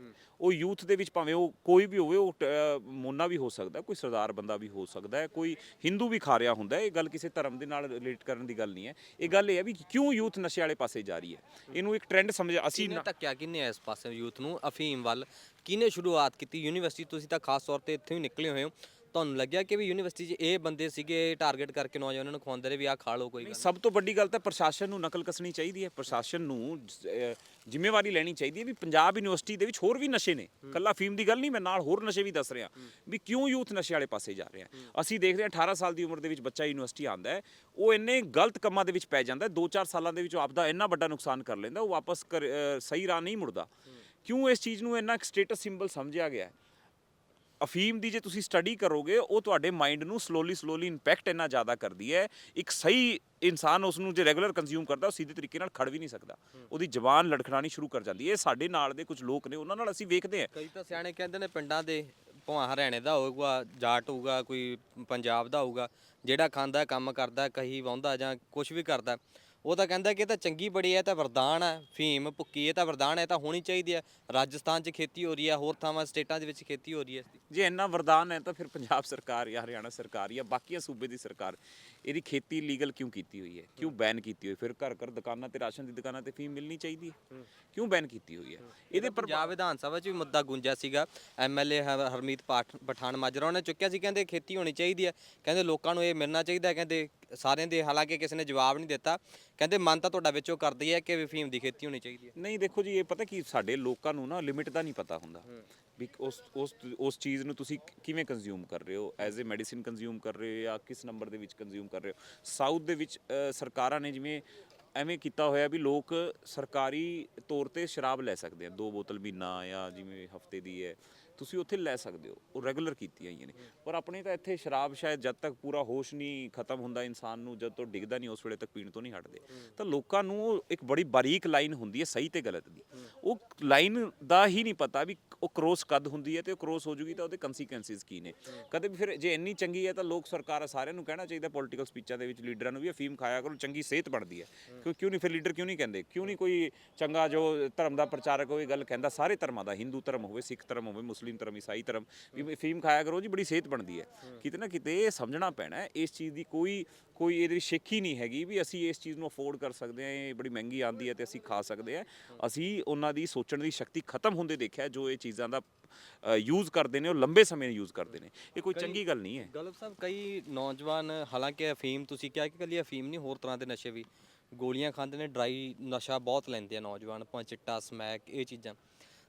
ਉਹ ਯੂਥ ਦੇ ਵਿੱਚ ਭਾਵੇਂ ਉਹ ਕੋਈ ਵੀ ਹੋਵੇ ਉਹ ਅਹ ਮੋਨਾ ਵੀ ਹੋ ਸਕਦਾ ਕੋਈ ਸਰਦਾਰ ਬੰਦਾ ਵੀ ਹੋ ਸਕਦਾ ਹੈ ਕੋਈ ਹਿੰਦੂ ਵੀ ਖਾ ਰਿਹਾ ਹੁੰਦਾ ਹੈ। ਇਹ ਗੱਲ ਕਿਸੇ ਧਰਮ ਦੇ ਨਾਲ ਰਿਲੇਟ ਕਰਨ ਦੀ ਗੱਲ ਨਹੀਂ ਹੈ। ਇਹ ਗੱਲ ਇਹ ਹੈ ਵੀ ਕਿਉਂ ਯੂਥ ਨਸ਼ੇ ਵਾਲੇ ਪਾਸੇ ਜਾ ਰਹੀ ਹੈ? ਇਹਨੂੰ ਇੱਕ ਟ੍ਰੈਂਡ ਸਮਝ ਅਸੀਂ ਕਿਹਨੇ ਨਾ- ਧੱਕਿਆ ਕਿੰਨੇ ਇਸ ਪਾਸੇ ਯੂਥ ਨੂੰ? ਅਫੀਮ ਵੱਲ ਕਿਹਨੇ ਸ਼ੁਰੂਆਤ ਕੀਤੀ? ਯੂਨੀਵਰਸਿਟੀ ਤੁਸੀਂ ਤਾਂ ਖਾਸ ਤੌਰ ਤੇ ਇੱਥੇ ਹੀ ਨਿਕਲੇ ਹੋਏ ਹੋ। ਤੁਹਾਨੂੰ ਲੱਗਿਆ ਕਿ ਵੀ ਯੂਨੀਵਰਸਿਟੀ 'ਚ ਇਹ ਬੰਦੇ ਸੀਗੇ ਟਾਰਗੇਟ ਕਰਕੇ ਨੌਜਵਾਨਾਂ ਨੂੰ ਖਵਾਉਂਦੇ ਰਹੇ ਵੀ ਆਹ ਖਾ ਲਓ ਕੋਈ ਗੱਲ ਸਭ ਤੋਂ ਵੱਡੀ ਗੱਲ ਤਾਂ ਪ੍ਰਸ਼ਾਸਨ ਨੂੰ ਨਕਲ ਕਸਣੀ ਚਾਹੀਦੀ ਹੈ। ਪ੍ਰਸ਼ਾਸਨ ਨੂੰ ਜ- ਅਹ ਜ਼ਿੰਮੇਵਾਰੀ ਲੈਣੀ ਚਾਹੀਦੀ ਹੈ ਵੀ ਪੰਜਾਬ ਯੂਨੀਵਰਸਿਟੀ ਦੇ ਵਿੱਚ ਹੋਰ ਵੀ ਨਸ਼ੇ ਨੇ। ਕੱਲਾ ਫੀਮ ਦੀ ਗੱਲ ਨਹੀਂ ਮੈਂ ਨਾਲ ਹੋਰ ਨਸ਼ੇ ਵੀ ਦੱਸ ਰਿਹਾ। ਵੀ ਕਿਉਂ ਯੂਥ ਨਸ਼ੇ ਵਾਲੇ ਪਾਸੇ ਜਾ ਰਿਹਾ ਅਸੀਂ ਦੇਖਦੇ ਹਾਂ 18 ਸਾਲ ਦੀ ਉਮਰ ਦੇ ਵਿੱਚ ਬੱਚਾ ਯੂਨੀਵਰਸਿਟੀ ਹੈ ਉਹ ਇੰਨੇ ਗਲਤ ਕੰਮਾਂ ਦੇ ਵਿੱਚ ਪੈ ਜਾਂਦਾ 2-4 ਸਾਲਾਂ ਦੇ ਵਿੱਚ ਉਹ ਆਪਦਾ ਇੰਨਾ ਵੱਡਾ ਨੁਕਸਾਨ ਕਰ ਲੈਂਦਾ ਉਹ ਵਾਪਸ ਅਹ ਸਹੀ ਰਾਹ ਨਹੀਂ ਮੁੜਦਾ। ਕਿਉਂ ਇਸ ਚੀਜ਼ ਨੂੰ ਇੰਨਾ ਸਟੇਟਸ ਸਿੰਬਲ ਸਮਝਿਆ ਗਿਆ ਹੈ? ਅਫੀਮ ਦੀ ਜੇ ਤੁਸੀਂ ਸਟੱਡੀ ਕਰੋਗੇ ਉਹ ਤੁਹਾਡੇ ਮਾਈਂਡ ਨੂੰ ਸਲੋਲੀ ਸਲੋਲੀ ਇੰਪੈਕਟ ਇੰਨਾ ਜ਼ਿਆਦਾ ਕਰਦੀ ਹੈ। ਇੱਕ ਸਹੀ ਇਨਸਾਨ ਉਸ ਨੂੰ ਜੇ ਰੈਗੂਲਰ ਕੰਜ਼ਿਊਮ ਕਰਦਾ ਉਹ ਸਿੱਧੇ ਤਰੀਕੇ ਨਾਲ ਖੜ ਵੀ ਨਹੀਂ ਸਕਦਾ। ਉਹਦੀ ਜ਼ਬਾਨ ਲੜਖੜਾਣੀ ਸ਼ੁਰੂ ਕਰ ਜਾਂਦੀ ਹੈ। ਇਹ ਸਾਡੇ ਨਾਲ ਦੇ ਕੁਝ ਲੋਕ ਨੇ ਉਹਨਾਂ ਨਾਲ ਅਸੀਂ ਵੇਖਦੇ ਹਾਂ। ਕਈ ਤਾਂ ਸਿਆਣੇ ਕਹਿੰਦੇ ਨੇ ਪਿੰਡਾਂ ਦੇ ਭਾਵੇਂ ਹਰਿਆਣੇ ਦਾ ਹੋਊਗਾ ਜਾਟ ਹੋਊਗਾ ਕੋਈ ਪੰਜਾਬ ਦਾ ਹੋਊਗਾ ਜਿਹੜਾ ਖਾਂਦਾ ਕੰਮ ਕਰਦਾ ਕਹੀ ਵਾਹੁੰਦਾ ਜਾਂ ਕੁਝ ਵੀ ਕਰਦਾ। ਉਹ ਤਾਂ ਕਹਿੰਦਾ ਕਿ ਇਹ ਤਾਂ ਚੰਗੀ ਬੜੀ ਹੈ ਤਾਂ ਵਰਦਾਨ ਹੈ ਫੀਮ ਭੁੱਕੀ ਇਹ ਤਾਂ ਵਰਦਾਨ ਹੈ ਇਹ ਤਾਂ ਹੋਣੀ ਚਾਹੀਦੀ ਹੈ। ਰਾਜਸਥਾਨ 'ਚ ਖੇਤੀ ਹੋ ਰਹੀ ਹੈ ਹੋਰ ਥਾਵਾਂ ਸਟੇਟਾਂ ਦੇ ਵਿੱਚ ਖੇਤੀ ਹੋ ਰਹੀ ਹੈ। ਜੇ ਇੰਨਾ ਵਰਦਾਨ ਹੈ ਤਾਂ ਫਿਰ ਪੰਜਾਬ ਸਰਕਾਰ ਜਾਂ ਹਰਿਆਣਾ ਸਰਕਾਰ ਜਾਂ ਬਾਕੀਆਂ ਸੂਬੇ ਦੀ ਸਰਕਾਰ ਇਹਦੀ ਖੇਤੀ ਲੀਗਲ ਕਿਉਂ ਕੀਤੀ ਹੋਈ ਹੈ? ਕਿਉਂ ਬੈਨ ਕੀਤੀ ਹੋਈ ਫਿਰ ਘਰ ਘਰ ਦੁਕਾਨਾਂ ਤੇ ਰਾਸ਼ਨ ਦੀ ਦੁਕਾਨਾਂ ਤੇ ਫੀਮ ਮਿਲਣੀ ਚਾਹੀਦੀ ਹੈ? ਕਿਉਂ ਬੈਨ ਕੀਤੀ ਹੋਈ ਹੈ? ਇਹਦੇ ਪਰ ਪੰਜਾਬ ਵਿਧਾਨ ਸਭਾ 'ਚ ਵੀ ਮੁੱਦਾ ਗੁੰਜਿਆ ਸੀਗਾ। ਐਮਐਲਏ ਹਰਮੀਤ ਪਾਠ ਪਠਾਨ ਮਾਜਰਾ ਉਹਨੇ ਚੁੱਕਿਆ ਸੀ ਕਹਿੰਦੇ ਖੇਤੀ ਹੋਣੀ ਚਾਹੀਦੀ ਹੈ। ਕਹਿੰਦੇ ਲੋਕਾਂ ਨੂੰ ਇਹ ਮਿਲਣਾ ਚਾਹੀਦਾ ਕਹਿੰਦੇ ਸਾਰਿਆਂ ਦੇ ਹਾਲਾਂਕਿ ਕਿਸੇ ਨੇ ਜਵਾਬ ਨਹੀਂ ਦਿੱਤਾ। ਕਹਿੰਦੇ ਮਨ ਤਾਂ ਤੁਹਾਡਾ ਵਿੱਚੋਂ ਕਰਦੀ ਹੈ ਕਿ ਵੀ ਫੀਮ ਦੀ ਖੇਤੀ ਹੋਣੀ ਚਾਹੀਦੀ ਹੈ। ਨਹੀਂ ਦੇਖੋ ਜੀ ਇਹ ਪਤਾ ਕੀ ਸਾਡੇ ਲੋਕਾਂ ਨੂੰ ਨਾ ਲਿਮਿਟ ਦਾ ਨਹੀਂ ਪਤਾ ਹੁੰਦਾ। ਵੀ ਉਸ ਉਸ ਉਸ ਚੀਜ਼ ਨੂੰ ਤੁਸੀਂ ਕਿਵੇਂ ਕੰਜ਼ਿਊਮ ਕਰ ਰਹੇ ਹੋ? ਐਜ਼ ਅ ਮੈਡੀਸਿਨ ਕੰਜ਼ਿਊਮ ਕਰ ਰਹੇ ਹੋ ਜਾਂ ਕਿਸ ਨੰਬਰ ਦੇ ਵਿੱਚ ਕੰਜ਼ਿਊਮ ਕਰ ਰਹੇ ਹੋ? ਸਾਊਥ ਦੇ ਵਿੱਚ ਸਰਕਾਰਾਂ ਨੇ ਜਿਵੇਂ ਐਵੇਂ ਕੀਤਾ ਹੋਇਆ ਵੀ ਲੋਕ ਸਰਕਾਰੀ ਤੌਰ ਤੇ ਸ਼ਰਾਬ ਲੈ ਸਕਦੇ ਆ। ਦੋ ਬੋਤਲ ਮਹੀਨਾ ਜਾਂ ਜਿਵੇਂ ਹਫ਼ਤੇ ਦੀ ਹੈ। ਤੁਸੀਂ ਉੱਥੇ ਲੈ ਸਕਦੇ ਹੋ। ਉਹ ਰੈਗੂਲਰ ਕੀਤੀਆਂ ਹੋਈਆਂ ਨੇ। ਪਰ ਆਪਣੇ ਤਾਂ ਇੱਥੇ ਸ਼ਰਾਬ ਸ਼ਾਇਦ ਜਦ ਤੱਕ ਪੂਰਾ ਹੋਸ਼ ਨਹੀਂ ਖਤਮ ਹੁੰਦਾ ਇਨਸਾਨ ਨੂੰ, ਜਦ ਤੋਂ ਡਿੱਗਦਾ ਨਹੀਂ, ਉਸ ਵੇਲੇ ਤੱਕ ਪੀਣ ਤੋਂ ਨਹੀਂ ਹਟਦੇ। ਤਾਂ ਲੋਕਾਂ ਨੂੰ ਉਹ ਇੱਕ ਬੜੀ ਬਾਰੀਕ ਲਾਈਨ ਹੁੰਦੀ ਹੈ ਸਹੀ ਤੇ ਗਲਤ ਦੀ। ਉਹ ਲਾਈਨ ਦਾ ਹੀ ਨਹੀਂ ਪਤਾ ਵੀ ਉਹ ਕ੍ਰੋਸ ਕਦ ਹੁੰਦੀ ਹੈ ਤੇ ਉਹ ਕ੍ਰੋਸ ਹੋ ਜੂਗੀ ਤਾਂ ਉਹਦੇ ਕਨਸੀਕੁਐਂਸਿਸ ਕੀ ਨੇ। ਕਦੇ ਵੀ ਫਿਰ ਜੇ ਇੰਨੀ ਚੰਗੀ ਹੈ ਤਾਂ ਲੋਕ ਸਰਕਾਰ ਸਾਰਿਆਂ ਨੂੰ ਕਹਿਣਾ ਚਾਹੀਦਾ ਪੋਲੀਟੀਕਲ ਸਪੀਚਾਂ ਦੇ ਵਿੱਚ ਲੀਡਰਾਂ ਨੂੰ ਵੀ ਅਫੀਮ ਖਾਇਆ ਕਰੋ, ਚੰਗੀ ਸਿਹਤ ਬਣਦੀ ਹੈ। ਕਿਉਂ ਕਿਉਂ ਨਹੀਂ ਫਿਰ ਲੀਡਰ ਕਿਉਂ ਨਹੀਂ ਕਹਿੰਦੇ? ਕਿਉਂ ਨਹੀਂ ਕੋਈ ਚੰਗਾ ਜੋ ਧਰਮ ਦਾ ਪ੍ਰਚਾਰਕ ਹੋਵੇ ਗੱਲ ਕਹਿੰਦਾ, ਸਾਰੇ ਧਰਮਾਂ ਦਾ, ਹਿੰਦੂ ਧਰਮ ਹੋਵੇ, ਸਿੱਖ ਧਰਮ ਹੋਵੇ, ਮੁਸਲਿਮ ਧਰਮ ਈਸਾਈ ਧਰਮ ਵੀ ਅਫੀਮ ਖਾਇਆ ਕਰੋ ਜੀ ਬੜੀ ਸਿਹਤ ਬਣਦੀ ਹੈ। ਕਿਤੇ ਨਾ ਕਿਤੇ ਇਹ ਸਮਝਣਾ ਪੈਣਾ ਇਸ ਚੀਜ਼ ਦੀ ਕੋਈ ਕੋਈ ਇਹਦੇ ਵਿੱਚ ਹੀ ਨਹੀਂ ਹੈਗੀ ਵੀ ਅਸੀਂ ਇਸ ਚੀਜ਼ ਨੂੰ ਅਫੋਰਡ ਕਰ ਸਕਦੇ ਹਾਂ ਇਹ ਬੜੀ ਮਹਿੰਗੀ ਆਂਦੀ ਹੈ ਤੇ ਅਸੀਂ ਖਾ ਸਕਦੇ ਹਾਂ। ਅਸੀਂ ਉਹਨਾਂ ਦੀ ਸੋਚਣ ਦੀ ਸ਼ਕਤੀ ਖਤਮ ਹੁੰਦੇ ਦੇਖਿਆ ਜੋ ਇਹ ਚੀਜ਼ਾਂ ਦਾ ਯੂਜ਼ ਕਰਦੇ ਨੇ ਉਹ ਲੰਬੇ ਸਮੇਂ ਯੂਜ਼ ਕਰਦੇ ਨੇ। ਇਹ ਕੋਈ ਚੰਗੀ ਗੱਲ ਨਹੀਂ ਹੈ। ਗਲਬ ਸਾਹਿਬ ਕਈ ਨੌਜਵਾਨ ਹਾਲਾਂਕਿ ਅਫੀਮ ਤੁਸੀਂ ਕਿਹਾ ਕਿ ਕੱਲੀ ਅਫੀਮ ਨਹੀਂ ਹੋਰ ਤਰ੍ਹਾਂ ਦੇ ਨਸ਼ੇ ਵੀ ਗੋਲੀਆਂ ਖਾਂਦੇ ਨੇ ਡਰਾਈ ਨਸ਼ਾ ਬਹੁਤ ਲੈਂਦੇ ਆ ਨੌਜਵਾਨ ਭਾਵੇਂ ਚਿੱਟਾ ਸਮੈਕ ਇਹ ਚੀਜ਼ਾਂ।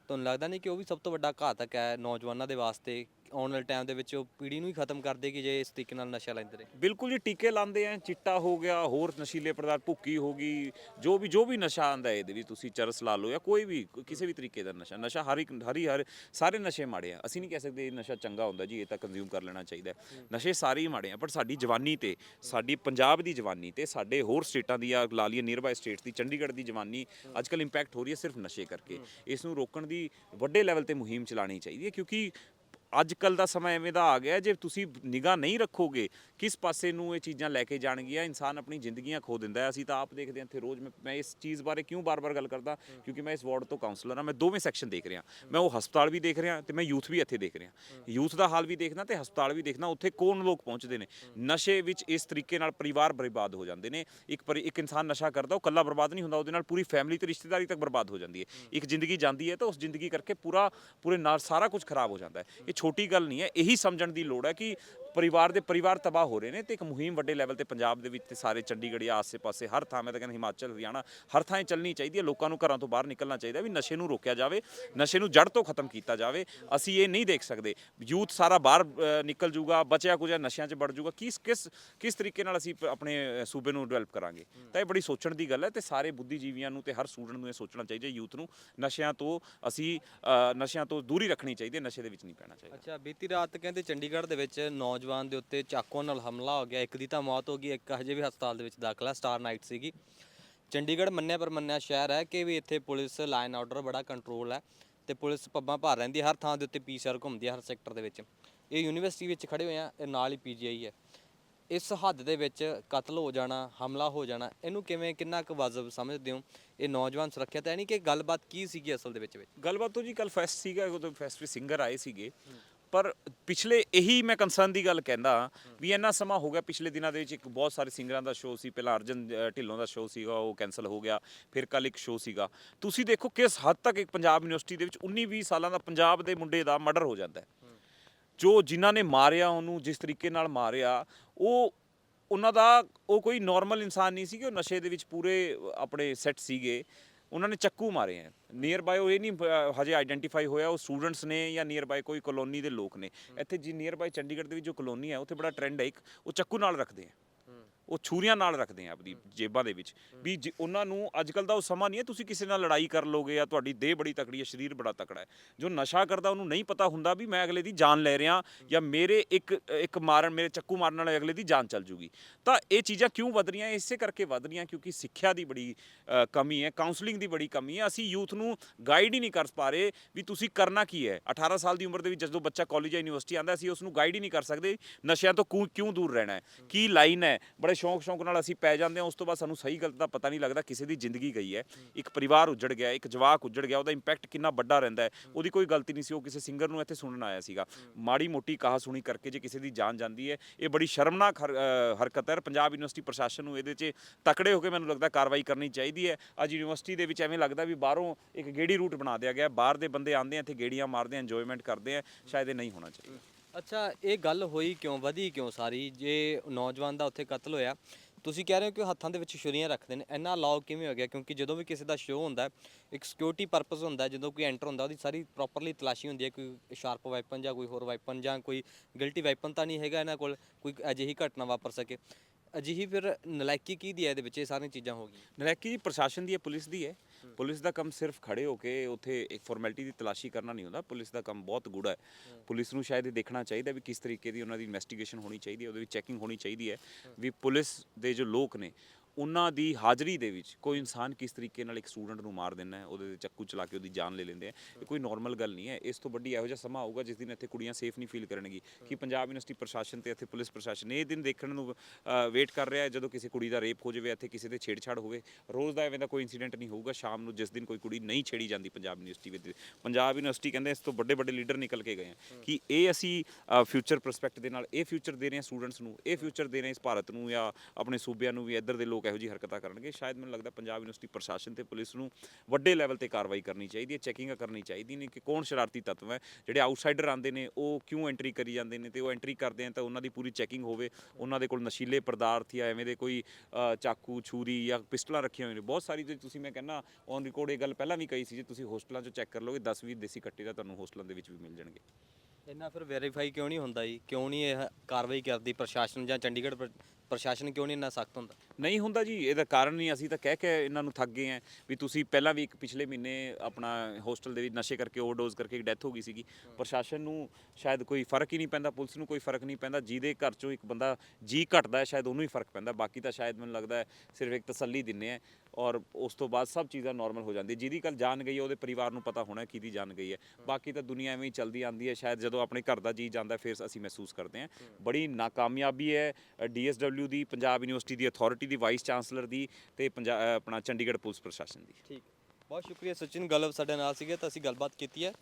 ਤੁਹਾਨੂੰ ਲੱਗਦਾ ਨਹੀਂ ਕਿ ਉਹ ਵੀ ਸਭ ਤੋਂ ਵੱਡਾ ਘਾਤਕ ਹੈ ਨੌਜਵਾਨਾਂ ਦੇ ਵਾਸਤੇ ਆਉਣ ਵਾਲੇ ਟਾਈਮ ਦੇ ਵਿੱਚ ਉਹ ਪੀੜ੍ਹੀ ਨੂੰ ਹੀ ਖਤਮ ਕਰ ਦੇਗੀ ਜੇ ਇਸ ਤਰੀਕੇ ਨਾਲ ਨਸ਼ਾ ਲੈਂਦੇ ਰਹੇ। ਬਿਲਕੁਲ ਜੀ, ਟੀਕੇ ਲਾਉਂਦੇ ਆ, ਚਿੱਟਾ ਹੋ ਗਿਆ, ਹੋਰ ਨਸ਼ੀਲੇ ਪਦਾਰਥ, ਭੁੱਕੀ ਹੋ ਗਈ, ਜੋ ਵੀ ਜੋ ਵੀ ਨਸ਼ਾ ਆਂਦਾ ਇਹਦੇ ਵੀ ਤੁਸੀਂ ਚਰਸ ਲਾ ਲਓ ਜਾਂ ਕੋਈ ਵੀ ਕਿਸੇ ਵੀ ਤਰੀਕੇ ਦਾ ਨਸ਼ਾ ਨਸ਼ਾ ਹਰ ਇੱਕ, ਹਰੀ, ਹਰ, ਸਾਰੇ ਨਸ਼ੇ ਮਾੜੇ ਆ। ਅਸੀਂ ਨਹੀਂ ਕਹਿ ਸਕਦੇ ਇਹ ਨਸ਼ਾ ਚੰਗਾ ਹੁੰਦਾ ਜੀ, ਇਹ ਤਾਂ ਕੰਜ਼ਿਊਮ ਕਰ ਲੈਣਾ ਚਾਹੀਦਾ ਨਸ਼ੇ ਸਾਰੇ ਹੀ ਮਾੜੇ ਆ, ਪਰ ਸਾਡੀ ਜਵਾਨੀ ਤੇ, ਸਾਡੀ ਪੰਜਾਬ ਦੀ ਜਵਾਨੀ ਤੇ, ਸਾਡੇ ਹੋਰ ਸਟੇਟਾਂ ਦੀ ਆ ਲਾ ਲਈਏ ਨੀਅਰਬਾਈ ਸਟੇਟਸ ਦੀ, ਚੰਡੀਗੜ੍ਹ ਦੀ ਜਵਾਨੀ ਅੱਜ ਅੱਜਕੱਲ ਇੰਪੈਕਟ ਹੋ ਰਹੀ ਹੈ ਸਿਰਫ ਨਸ਼ੇ ਕਰਕੇ। ਇਸ ਨੂੰ ਰੋਕਣ ਦੀ ਵੱਡੇ ਲੈਵਲ ਤੇ ਮੁਹਿੰਮ ਚਲਾਉਣੀ ਚਾਹੀਦੀ ਹੈ ਕਿਉਂਕਿ ਅੱਜ ਕੱਲ ਦਾ ਸਮਾਂ ਐਵੇਂ ਦਾ ਆ ਗਿਆ ਜੇ ਤੁਸੀਂ ਨਿਗਾਹ ਨਹੀਂ ਰੱਖੋਗੇ ਕਿਸ ਪਾਸੇ ਨੂੰ ਇਹ ਚੀਜ਼ਾਂ ਲੈ ਕੇ ਜਾਣਗੀਆਂ? ਇਨਸਾਨ ਆਪਣੀ ਜ਼ਿੰਦਗੀਆਂ ਖੋ ਦਿੰਦਾ ਹੈ। ਅਸੀਂ ਤਾਂ ਆਪ ਦੇਖਦੇ ਹਾਂ ਇੱਥੇ ਰੋਜ਼ ਮੈਂ ਮੈਂ ਇਸ ਚੀਜ਼ ਬਾਰੇ ਕਿਉਂ ਬਾਰ-ਬਾਰ ਗੱਲ ਕਰਦਾ? ਕਿਉਂਕਿ ਮੈਂ ਇਸ ਵਾਰਡ ਤੋਂ ਕਾਉਂਸਲਰ ਹਾਂ। ਮੈਂ ਦੋਵੇਂ ਸੈਕਸ਼ਨ ਦੇਖ ਰਿਹਾ। ਮੈਂ ਉਹ ਹਸਪਤਾਲ ਵੀ ਦੇਖ ਰਿਹਾ ਤੇ ਮੈਂ ਯੂਥ ਵੀ ਇੱਥੇ ਦੇਖ ਰਿਹਾ। ਯੂਥ ਦਾ ਹਾਲ ਵੀ ਦੇਖਣਾ ਤੇ ਹਸਪਤਾਲ ਵੀ ਦੇਖਣਾ। ਉੱਥੇ ਕੌਣ ਲੋਕ ਪਹੁੰਚਦੇ ਨੇ? ਨਸ਼ੇ ਵਿੱਚ ਇਸ ਤਰੀਕੇ ਨਾਲ ਪਰਿਵਾਰ ਬਰਬਾਦ ਹੋ ਜਾਂਦੇ ਨੇ। ਇੱਕ ਪਰੀ- ਇੱਕ ਇਨਸਾਨ ਨਸ਼ਾ ਕਰਦਾ ਉਹ ਕੱਲਾ ਬਰਬਾਦ ਨਹੀਂ ਹੁੰਦਾ। ਉਹਦੇ ਨਾਲ ਪੂਰੀ ਫੈਮਿਲੀ ਤੇ ਰਿਸ਼ਤੇਦਾਰੀ ਤੱਕ ਬਰਬਾਦ ਹੋ ਜਾਂਦੀ ਹੈ। ਇੱਕ ਜ਼ਿੰਦਗੀ ਜਾਂਦੀ ਹੈ ਤਾਂ ਉਸ ਜ਼ਿੰਦਗੀ ਕਰਕੇ ਪੂਰਾ ਪੂਰੇ ਨਾਲ ਸਾਰਾ ਕੁਝ ਖਰਾਬ ਹੋ ਜਾਂਦਾ ਹੈ। ਇਹ ਛੋਟੀ ਗੱਲ ਨਹੀਂ ਹੈ। ਇਹੀ ਸਮਝਣ ਦੀ ਲੋੜ ਹੈ ਕਿ ਪਰਿਵਾਰ ਦੇ ਪਰਿਵਾਰ ਤਬਾਹ ਹੋ ਰਹੇ ਨੇ ਤੇ ਇੱਕ ਮੁਹਿੰਮ ਵੱਡੇ ਲੈਵਲ ਤੇ ਪੰਜਾਬ ਦੇ ਵਿੱਚ ਤੇ ਸਾਰੇ ਚੰਡੀਗੜ੍ਹ ਜਾਂ ਆਸੇ-ਪਾਸੇ ਹਰ ਥਾਂ, ਮੈਂ ਤਾਂ ਕਹਿੰਦਾ ਹਿਮਾਚਲ, ਹਰਿਆਣਾ, ਹਰ ਥਾਂ ਇਹ ਚੱਲਣੀ ਚਾਹੀਦੀ ਹੈ। ਲੋਕਾਂ ਨੂੰ ਘਰਾਂ ਤੋਂ ਬਾਹਰ ਨਿਕਲਣਾ ਚਾਹੀਦਾ ਵੀ ਨਸ਼ੇ ਨੂੰ ਰੋਕਿਆ ਜਾਵੇ, ਨਸ਼ੇ ਨੂੰ ਜੜ ਤੋਂ ਖਤਮ ਕੀਤਾ ਜਾਵੇ। ਅਸੀਂ ਇਹ ਨਹੀਂ ਦੇਖ ਸਕਦੇ। ਯੂਥ ਸਾਰਾ ਬਾਹਰ ਨਿਕਲ ਜੂਗਾ, ਬਚਿਆ ਕੁਝ ਨਸ਼ਿਆਂ 'ਚ ਵੜ ਜੂਗਾ। ਕਿਸ ਕਿਸ ਕਿਸ ਤਰੀਕੇ ਨਾਲ ਅਸੀਂ ਪ- ਆਪਣੇ ਸੂਬੇ ਨੂੰ ਡਿਵੈਲਪ ਕਰਾਂਗੇ? ਤਾਂ ਇਹ ਬੜੀ ਸੋਚਣ ਦੀ ਗੱਲ ਹੈ ਤੇ ਸਾਰੇ ਬੁੱਧੀਜੀਵੀਆਂ ਨੂੰ ਤੇ ਹਰ ਸਟੂਡੈਂਟ ਨੂੰ ਇਹ ਸੋਚਣਾ ਚਾਹੀਦਾ ਯੂਥ ਨੂੰ। ਨਸ਼ਿਆਂ ਤੋਂ ਅਸੀਂ ਨਸ਼ਿਆਂ ਤੋਂ ਦੂਰੀ ਰੱਖਣੀ ਚਾਹੀਦੀ ਹੈ, ਨਸ਼ੇ ਦੇ ਵਿੱਚ ਨਹੀਂ ਪੈਣਾ ਚਾਹੀਦਾ। ਅੱਛਾ, ਬੀਤੀ ਰਾਤ ਕਹਿੰਦੇ ਚੰਡੀਗੜ੍ਹ ਦੇ ਵਿੱਚ ਨੌਜਵਾਨ ਦੇ ਉੱਤੇ ਚਾਕੂਆਂ ਨਾਲ ਹਮਲਾ ਹੋ ਗਿਆ। ਇੱਕ ਦੀ ਤਾਂ ਮੌਤ ਹੋ ਗਈ ਇੱਕ ਹਜੇ ਵੀ ਹਸਪਤਾਲ ਦੇ ਵਿੱਚ ਦਾਖਲ ਹੈ ਸਟਾਰ ਨਾਈਟ ਸੀਗੀ। ਚੰਡੀਗੜ੍ਹ ਮੰਨਿਆ ਪਰ ਮੰਨਿਆ ਸ਼ਹਿਰ ਹੈ ਕਿ ਵੀ ਇੱਥੇ ਪੁਲਿਸ ਲਾਈਨ ਆਰਡਰ ਬੜਾ ਕੰਟਰੋਲ ਹੈ ਤੇ ਪੁਲਿਸ ਪੱਬਾਂ ਭਾਰ ਰਹਿੰਦੀ ਹੈ ਹਰ ਥਾਂ ਦੇ ਉੱਤੇ ਪੀਸੀਆਰ ਘੁੰਮਦੀ ਹੈ ਹਰ ਸੈਕਟਰ ਦੇ ਵਿੱਚ। ਇਹ ਯੂਨੀਵਰਸਿਟੀ ਵਿੱਚ ਖੜੇ ਹੋਏ ਆ ਇਹ ਨਾਲ ਹੀ ਪੀਜੀਆਈ ਹੈ। ਇਸ ਹੱਦ ਦੇ ਵਿੱਚ ਕਤਲ ਹੋ ਜਾਣਾ ਹਮਲਾ ਹੋ ਜਾਣਾ ਇਹਨੂੰ ਕਿਵੇਂ ਕਿੰਨਾ ਕੁ ਵਾਜਬ ਸਮਝਦੇ ਹੋ? ਇਹ ਨੌਜਵਾਨ ਸੁਰੱਖਿਅਤ ਹੈ? ਨਹੀਂ ਕਿ ਗੱਲਬਾਤ ਕੀ ਸੀਗੀ ਅਸਲ ਦੇ ਵਿੱਚ ਵਿੱਚ? ਗੱਲਬਾਤ ਤੋਂ ਜੀ ਕੱਲ ਫੈਸਟ ਸੀਗਾ ਉਦੋਂ ਫੈਸਟ ਵਿੱਚ ਸਿੰਗਰ ਆਏ ਸੀਗੇ। ਪਰ ਪਿਛਲੇ ਇਹੀ ਮੈਂ ਕੰਸਰਨ ਦੀ ਗੱਲ ਕਹਿੰਦਾ ਵੀ ਇੰਨਾ ਸਮਾਂ ਹੋ ਗਿਆ, ਪਿਛਲੇ ਦਿਨਾਂ ਦੇ ਵਿੱਚ ਇੱਕ ਬਹੁਤ ਸਾਰੇ ਸਿੰਗਰਾਂ ਦਾ ਸ਼ੋਅ ਸੀ, ਪਹਿਲਾਂ ਅਰਜਨ ਢਿੱਲੋਂ ਦਾ ਸ਼ੋਅ ਸੀਗਾ, ਉਹ ਕੈਨਸਲ ਹੋ ਗਿਆ, ਫਿਰ ਕੱਲ ਇੱਕ ਸ਼ੋਅ ਸੀਗਾ। ਤੁਸੀਂ ਦੇਖੋ ਕਿਸ ਹੱਦ ਤੱਕ ਇੱਕ ਪੰਜਾਬ ਯੂਨੀਵਰਸਿਟੀ ਦੇ ਵਿੱਚ 19 20 ਸਾਲਾਂ ਦਾ ਪੰਜਾਬ ਦੇ ਮੁੰਡੇ ਦਾ ਮਰਡਰ ਹੋ ਜਾਂਦਾ ਜੋ ਜਿਨ੍ਹਾਂ ਨੇ ਮਾਰਿਆ, ਉਹਨੂੰ ਜਿਸ ਤਰੀਕੇ ਨਾਲ ਮਾਰਿਆ, ਉਹ, ਉਹਨਾਂ ਦਾ, ਉਹ ਕੋਈ ਨਾਰਮਲ ਇਨਸਾਨ ਨਹੀਂ ਸੀ ਕਿ ਉਹ ਨਸ਼ੇ ਦੇ ਵਿੱਚ ਪੂਰੇ ਆਪਣੇ ਸੈੱਟ ਸੀਗੇ। ਉਹਨਾਂ ਨੇ ਚੱਕੂ ਮਾਰੇ ਹੈ। ਨੀਅਰ ਬਾਈ ਉਹ ਇਹ ਨਹੀਂ ਅ, ਹਜੇ ਆਈਡੈਂਟੀਫਾਈ ਹੋਇਆ ਉਹ ਸਟੂਡੈਂਟਸ ਨੇ ਜਾਂ ਨੀਅਰ ਬਾਈ ਕੋਈ ਕਲੋਨੀ ਦੇ ਲੋਕ ਨੇ। ਇੱਥੇ ਜੀ ਨੀਅਰ ਬਾਈ ਚੰਡੀਗੜ੍ਹ ਦੇ ਵਿੱਚ ਜੋ ਕਲੋਨੀ ਹੈ ਉੱਥੇ ਬੜਾ ਟ੍ਰੈਂਡ ਹੈ ਇੱਕ ਉਹ ਚੱਕੂ ਨਾਲ ਰੱਖਦੇ ਹੈ। ਉਹ ਛੁਰੀਆਂ ਨਾਲ ਰੱਖਦੇ ਆ ਆਪਣੀ ਜੇਬਾਂ ਦੇ ਵਿੱਚ। ਵੀ ਜੇ ਉਹਨਾਂ ਨੂੰ ਅੱਜ ਕੱਲ ਦਾ ਉਹ ਸਮਾਂ ਨਹੀਂ ਹੈ ਤੁਸੀਂ ਕਿਸੇ ਨਾਲ ਲੜਾਈ ਕਰ ਲੋਗੇ ਜਾਂ ਤੁਹਾਡੀ ਦੇਹ ਬੜੀ ਤਕੜੀ ਹੈ ਸਰੀਰ ਬੜਾ ਤਕੜਾ ਹੈ। ਜੋ ਨਸ਼ਾ ਕਰਦਾ ਉਹਨੂੰ ਨਹੀਂ ਪਤਾ ਹੁੰਦਾ ਵੀ ਮੈਂ ਅਗਲੇ ਦੀ ਜਾਨ ਲੈ ਰਿਹਾ ਜਾਂ ਮੇਰੇ ਇੱਕ ਇੱਕ ਮਾਰਨ ਮੇਰੇ ਚੱਕੂ ਮਾਰਨ ਨਾਲ ਅਗਲੇ ਦੀ ਜਾਨ ਚੱਲ ਜੂਗੀ। ਤਾਂ ਇਹ ਚੀਜ਼ਾਂ ਕਿਉਂ ਵਧ ਰਹੀਆਂ? ਇਸੇ ਕਰਕੇ ਵਧ ਰਹੀਆਂ ਕਿਉਂਕਿ ਸਿੱਖਿਆ ਦੀ ਬੜੀ ਕਮੀ ਹੈ ਕਾਉਂਸਲਿੰਗ ਦੀ ਬੜੀ ਕਮੀ ਹੈ। ਅਸੀਂ ਯੂਥ ਨੂੰ ਗਾਈਡ ਹੀ ਨਹੀਂ ਕਰ ਪਾ ਰਹੇ ਵੀ ਤੁਸੀਂ ਕਰਨਾ ਕੀ ਹੈ। 18 ਸਾਲ ਦੀ ਉਮਰ ਦੇ ਵਿੱਚ ਜਦੋਂ ਬੱਚਾ ਕਾਲਜ ਜਾਂ ਯੂਨੀਵਰਸਿਟੀ ਆਂਦਾ ਅਸੀਂ ਉਸ ਨੂੰ ਗਾਈਡ ਹੀ ਨਹੀਂ ਕਰ ਸਕਦੇ ਨਸ਼ਿਆਂ ਤੋਂ ਕਿਉਂ ਦੂਰ ਰਹਿਣਾ ਹੈ? ਕੀ ਲਾਈਨ ਹੈ? ਬੜੇ ਸ਼ੌਂਕ ਸ਼ੌਂਕ ਨਾਲ ਅਸੀਂ ਪੈ ਜਾਂਦੇ ਹਾਂ ਉਸ ਤੋਂ ਬਾਅਦ ਸਾਨੂੰ ਸਹੀ ਗਲਤ ਦਾ ਪਤਾ ਨਹੀਂ ਲੱਗਦਾ ਕਿਸੇ ਦੀ ਜ਼ਿੰਦਗੀ ਗਈ ਹੈ। ਇੱਕ ਪਰਿਵਾਰ ਉੱਜੜ ਗਿਆ ਇੱਕ ਜਵਾਕ ਉੱਜੜ ਗਿਆ ਉਹਦਾ ਇੰਪੈਕਟ ਕਿੰਨਾ ਵੱਡਾ ਰਹਿੰਦਾ ਹੈ। ਉਹਦੀ ਕੋਈ ਗਲਤੀ ਨਹੀਂ ਸੀ ਉਹ ਕਿਸੇ ਸਿੰਗਰ ਨੂੰ ਇੱਥੇ ਸੁਣਨ ਆਇਆ ਸੀਗਾ। ਮਾੜੀ ਮੋਟੀ ਕਹਾ ਸੁਣੀ ਕਰਕੇ ਜੇ ਕਿਸੇ ਦੀ ਜਾਨ ਜਾਂਦੀ ਹੈ ਇਹ ਬੜੀ ਸ਼ਰਮਨਾਕ ਹਰਕਤ ਹੈ। ਪੰਜਾਬ ਯੂਨੀਵਰਸਿਟੀ ਪ੍ਰਸ਼ਾਸਨ ਨੂੰ ਇਹਦੇ 'ਚ ਤਕੜੇ ਹੋ ਕੇ ਮੈਨੂੰ ਲੱਗਦਾ ਕਾਰਵਾਈ ਕਰਨੀ ਚਾਹੀਦੀ ਹੈ। ਅੱਜ ਯੂਨੀਵਰਸਿਟੀ ਦੇ ਵਿੱਚ ਐਵੇਂ ਲੱਗਦਾ ਵੀ ਬਾਹਰੋਂ ਇੱਕ ਗੇੜੀ ਰੂਟ ਬਣਾ ਦਿਆ ਗਿਆ ਬਾਹਰ ਦੇ ਬੰਦੇ ਆਉਂਦੇ ਆ ਇੱਥੇ ਗੇੜੀਆਂ ਮਾਰਦੇ ਆ ਇੰਜੋਇਮੈਂਟ ਕਰਦੇ ਆ ਸ਼ਾਇਦ ਇਹ ਨਹੀਂ ਹੋਣਾ ਚਾਹੀਦਾ। ਅੱਛਾ ਇਹ ਗੱਲ ਹੋਈ ਕਿਉਂ? ਵਧੀ ਕਿਉਂ ਸਾਰੀ? ਜੇ ਨੌਜਵਾਨ ਦਾ ਉੱਥੇ ਕਤਲ ਹੋਇਆ ਤੁਸੀਂ ਕਹਿ ਰਹੇ ਹੋ ਕਿ ਉਹ ਹੱਥਾਂ ਦੇ ਵਿੱਚ ਛੁਰੀਆਂ ਰੱਖਦੇ ਨੇ। ਇੰਨਾ ਅਲਾਉ ਕਿਵੇਂ ਹੋ ਗਿਆ? ਕਿਉਂਕਿ ਜਦੋਂ ਵੀ ਕਿਸੇ ਦਾ ਸ਼ੋਅ ਹੁੰਦਾ ਹੈ, ਇੱਕ ਸਿਕਿਉਰਿਟੀ ਪਰਪਸ ਹੁੰਦਾ ਹੈ, ਜਦੋਂ ਕੋਈ ਐਂਟਰ ਹੁੰਦਾ ਉਹਦੀ ਸਾਰੀ ਪ੍ਰੋਪਰਲੀ ਤਲਾਸ਼ੀ ਹੁੰਦੀ ਹੈ ਕੋਈ ਸ਼ਾਰਪ ਵਾਈਪਨ ਜਾਂ ਕੋਈ ਹੋਰ ਵਾਈਪਨ ਜਾਂ ਕੋਈ ਗਿਲਟੀ ਵਾਈਪਨ ਤਾਂ ਨਹੀਂ ਹੈਗਾ ਇਹਨਾਂ ਕੋਲ ਕੋਈ ਅਜਿਹੀ ਘਟਨਾ ਵਾਪਰ ਸਕੇ। ਅਜਿਹੀ ਫਿਰ ਨਲਾਇਕੀ ਕੀ ਦੀ ਹੈ ਇਹਦੇ ਵਿੱਚ? ਇਹ ਸਾਰੀਆਂ ਚੀਜ਼ਾਂ ਹੋ ਗਈਆਂ। ਨਲਾਇਕੀ ਜੀ ਪ੍ਰਸ਼ਾਸਨ ਦੀ ਹੈ ਪੁਲਿਸ ਦੀ ਹੈ। ਪੁਲਿਸ ਦਾ ਕੰਮ ਸਿਰਫ ਖੜੇ ਹੋ ਕੇ ਉੱਥੇ ਇੱਕ ਫਾਰਮੈਲਿਟੀ ਦੀ ਤਲਾਸ਼ੀ ਕਰਨਾ ਨਹੀਂ ਹੁੰਦਾ। ਪੁਲਿਸ ਦਾ ਕੰਮ ਬਹੁਤ ਗੂੜਾ ਹੈ। ਪੁਲਿਸ ਨੂੰ ਸ਼ਾਇਦ ਇਹ ਦੇਖਣਾ ਚਾਹੀਦਾ ਵੀ ਕਿਸ ਤਰੀਕੇ ਦੀ ਉਹਨਾਂ ਦੀ ਇਨਵੈਸਟੀਗੇਸ਼ਨ ਹੋਣੀ ਚਾਹੀਦੀ ਹੈ ਉਹਦੇ ਵਿੱਚ ਚੈਕਿੰਗ ਹੋਣੀ ਚਾਹੀਦੀ ਹੈ। ਵੀ ਪੁਲਿਸ ਦੇ ਜੋ ਲੋਕ ਨੇ ਉਹਨਾਂ ਦੀ ਹਾਜ਼ਰੀ ਦੇ ਵਿੱਚ ਕੋਈ ਇਨਸਾਨ ਕਿਸ ਤਰੀਕੇ ਨਾਲ ਇੱਕ ਸਟੂਡੈਂਟ ਨੂੰ ਮਾਰ ਦਿੰਦਾ ਹੈ, ਉਹਦੇ ਤੇ ਚੱਕੂ ਚਲਾ ਕੇ ਉਹਦੀ ਜਾਨ ਲੈ ਲੈਂਦੇ ਆ, ਇਹ ਕੋਈ ਨਾਰਮਲ ਗੱਲ ਨਹੀਂ ਹੈ। ਇਸ ਤੋਂ ਵੱਡੀ ਇਹੋ ਜਿਹਾ ਸਮਾਂ ਆਊਗਾ ਜਿਸ ਦਿਨ ਇੱਥੇ ਕੁੜੀਆਂ ਸੇਫ ਨਹੀਂ ਫੀਲ ਕਰਨਗੀ ਕਿ ਪੰਜਾਬ ਯੂਨੀਵਰਸਿਟੀ ਪ੍ਰਸ਼ਾਸਨ ਤੇ ਇੱਥੇ ਪੁਲਿਸ ਪ੍ਰਸ਼ਾਸਨ ਇਹ ਦਿਨ ਦੇਖਣ ਨੂੰ ਵੇਟ ਕਰ ਰਿਹਾ ਹੈ ਜਦੋਂ ਕਿਸੇ ਕੁੜੀ ਦਾ ਰੇਪ ਹੋ ਜਾਵੇ, ਇੱਥੇ ਕਿਸੇ ਦੇ ਛੇੜਛਾੜ ਹੋਵੇ। ਰੋਜ਼ ਦਾ ਐਵੇਂ ਦਾ ਕੋਈ ਇਨਸੀਡੈਂਟ ਨਹੀਂ ਹੋਊਗਾ, ਸ਼ਾਮ ਨੂੰ ਜਿਸ ਦਿਨ ਕੋਈ ਕੁੜੀ ਨਹੀਂ ਛੇੜੀ ਜਾਂਦੀ ਪੰਜਾਬ ਯੂਨੀਵਰਸਿਟੀ ਵਿੱਚ, ਪੰਜਾਬ ਯੂਨੀਵਰਸਿਟੀ ਕਹਿੰਦੇ ਇਸ ਤੋਂ ਵੱਡੇ ਵੱਡੇ ਲੀਡਰ ਨਿਕਲ ਕੇ ਗਏ ਆ ਕਿ ਇਹ ਅਸੀਂ ਫਿਊਚਰ ਪਰਸਪੈਕਟ ਦੇ ਨਾਲ ਇਹ ਫਿਊਚਰ ਦੇ ਰਹੇ ਹਾਂ ਸਟੂਡੈਂਟਸ ਨੂੰ, ਇਹ ਫਿਊਚਰ ਦੇ ਰਹੇ ਇਸ ਭਾਰਤ ਨੂੰ ਜਾਂ ਆਪਣੇ ਸੂਬਿਆਂ ਨੂੰ ਵੀ ਇੱਧਰ ਦੇ ਲੋਕ ਇਹੋ ਜਿਹੀ ਹਰਕਤਾਂ ਕਰਨਗੇ। ਸ਼ਾਇਦ ਮੈਨੂੰ ਲੱਗਦਾ ਪੰਜਾਬ ਯੂਨੀਵਰਸਿਟੀ ਪ੍ਰਸ਼ਾਸਨ ਤੇ ਪੁਲਿਸ ਨੂੰ ਵੱਡੇ ਲੈਵਲ ਤੇ ਕਾਰਵਾਈ ਕਰਨੀ ਚਾਹੀਦੀ ਹੈ, ਚੈਕਿੰਗਾਂ ਕਰਨੀ ਚਾਹੀਦੀ ਨੇ ਕਿ ਕੌਣ ਸ਼ਰਾਰਤੀ ਤੱਤਵ ਹੈ। ਜਿਹੜੇ ਆਊਟਸਾਈਡਰ ਆਉਂਦੇ ਨੇ, ਉਹ ਕਿਉਂ ਐਂਟਰੀ ਕਰੀ ਜਾਂਦੇ ਨੇ ਤੇ ਉਹ ਐਂਟਰੀ ਕਰਦੇ ਆ ਤਾਂ ਉਹਨਾਂ ਦੀ ਪੂਰੀ ਚੈਕਿੰਗ ਹੋਵੇ। ਉਹਨਾਂ ਦੇ ਕੋਲ ਨਸ਼ੀਲੇ ਪਦਾਰਥ ਜਾਂ ਐਵੇਂ ਦੇ ਕੋਈ ਚਾਕੂ, ਛੁਰੀ ਜਾਂ ਪਿਸਟਲਾਂ ਰੱਖੀਆਂ ਹੋਈਆਂ ਨੇ। ਬਹੁਤ ਸਾਰੀ ਜੇ ਤੁਸੀਂ ਮੈਂ ਕਹਿੰਦਾ ਔਨ ਰਿਕਾਰਡ ਇਹ ਗੱਲ ਪਹਿਲਾਂ ਵੀ ਕਹੀ ਸੀ, ਜੇ ਤੁਸੀਂ ਹੋਸਟਲਾਂ 'ਚ ਚੈੱਕ ਕਰ ਲਓਗੇ 10 20 ਦੇਸੀ ਕੱਟੇ ਦਾ ਤੁਹਾਨੂੰ ਹੋਸਟਲਾਂ ਦੇ ਵਿੱਚ ਵੀ ਮਿਲ ਜਾਣਗੇ। ਇੰਨਾ ਫਿਰ ਵੈਰੀਫਾਈ ਕਿਉਂ ਨਹੀਂ ਹੁੰਦਾ ਜੀ? ਕਿਉਂ ਨਹੀਂ ਇਹ ਕਾਰਵਾਈ ਕਰਦੀ ਪ੍ਰਸ਼ਾਸਨ ਜਾਂ ਚੰਡੀਗੜ੍ਹ ਪ੍ਰਸ਼ਾਸਨ ਕਿਉਂ ਨਹੀਂ ਇੰਨਾ ਸਖਤ ਹੁੰਦਾ? ਨਹੀਂ ਹੁੰਦਾ ਜੀ, ਇਹਦਾ ਕਾਰਨ ਨਹੀਂ, ਅਸੀਂ ਤਾਂ ਕਹਿ ਕੇ ਇਹਨਾਂ ਨੂੰ ਥੱਕ ਗਏ ਆ ਵੀ ਤੁਸੀਂ ਪਹਿਲਾਂ ਵੀ ਇੱਕ ਪਿਛਲੇ ਮਹੀਨੇ ਆਪਣਾ ਹੋਸਟਲ ਦੇ ਵਿੱਚ ਨਸ਼ੇ ਕਰਕੇ ਓਵਰਡੋਜ਼ ਕਰਕੇ ਇੱਕ ਡੈਥ ਹੋ ਗਈ ਸੀਗੀ। ਪ੍ਰਸ਼ਾਸਨ ਨੂੰ ਸ਼ਾਇਦ ਕੋਈ ਫ਼ਰਕ ਹੀ ਨਹੀਂ ਪੈਂਦਾ, ਪੁਲਿਸ ਨੂੰ ਕੋਈ ਫ਼ਰਕ ਨਹੀਂ ਪੈਂਦਾ, ਜਿਹਦੇ ਘਰ ਚੋਂ ਇੱਕ ਬੰਦਾ ਜੀ ਘਟਦਾ ਹੈ, ਸ਼ਾਇਦ ਉਹਨੂੰ ਹੀ ਫ਼ਰਕ ਪੈਂਦਾ। ਬਾਕੀ ਤਾਂ ਸ਼ਾਇਦ ਮੈਨੂੰ ਲੱਗਦਾ ਹੈ ਸਿਰਫ ਇੱਕ ਤਸੱਲੀ ਦਿੰਨੇ ਆ ਔਰ ਉਸ ਤੋਂ ਬਾਅਦ ਸਭ ਚੀਜ਼ਾਂ ਨਾਰਮਲ ਹੋ ਜਾਂਦੀ ਜਿਹਦੀ ਕੱਲ ਜਾਨ ਗਈ ਹੈ, ਉਹਦੇ ਪਰਿਵਾਰ ਨੂੰ ਪਤਾ ਹੋਣਾ ਕਿਹਦੀ ਜਾਨ ਗਈ ਹੈ। ਬਾਕੀ ਤਾਂ ਦੁਨੀਆ ਐਵੇਂ ਹੀ ਚੱਲਦੀ ਆਂਦੀ ਹੈ, ਸ਼ਾਇਦ ਜਦੋਂ ਆਪਣੇ ਘਰ ਦਾ ਜੀ ਜਾਂਦਾ, ਫਿਰ ਅਸੀਂ ਮਹਿਸੂਸ ਕਰਦੇ ਹਾਂ। ਬੜੀ ਨਾਕਾਮਯਾਬੀ ਹੈ ਡੀਐਸਡਬਲਿਊ ਦੀ ਪੰਜਾਬ ਯੂਨੀਵਰਸਿਟੀ ਦੀ ਅਥਾਰਟੀ ਦੀ ਵਾਈਸ ਚਾਂਸਲਰ ਦੀ ਤੇ ਪੰਜਾ- ਅ, ਆਪਣਾ ਚੰਡੀਗੜ੍ਹ ਪੁਲਿਸ ਪ੍ਰਸ਼ਾਸਨ ਦੀ। ਠੀਕ। ਬਹੁਤ ਸ਼ੁਕਰੀਆ ਸਚਿਨ ਗਲਵ ਸਾਡੇ ਨਾਲ ਸੀਗੇ ਤਾਂ ਅਸੀਂ ਗੱਲਬਾਤ ਕੀਤੀ ਹੈ।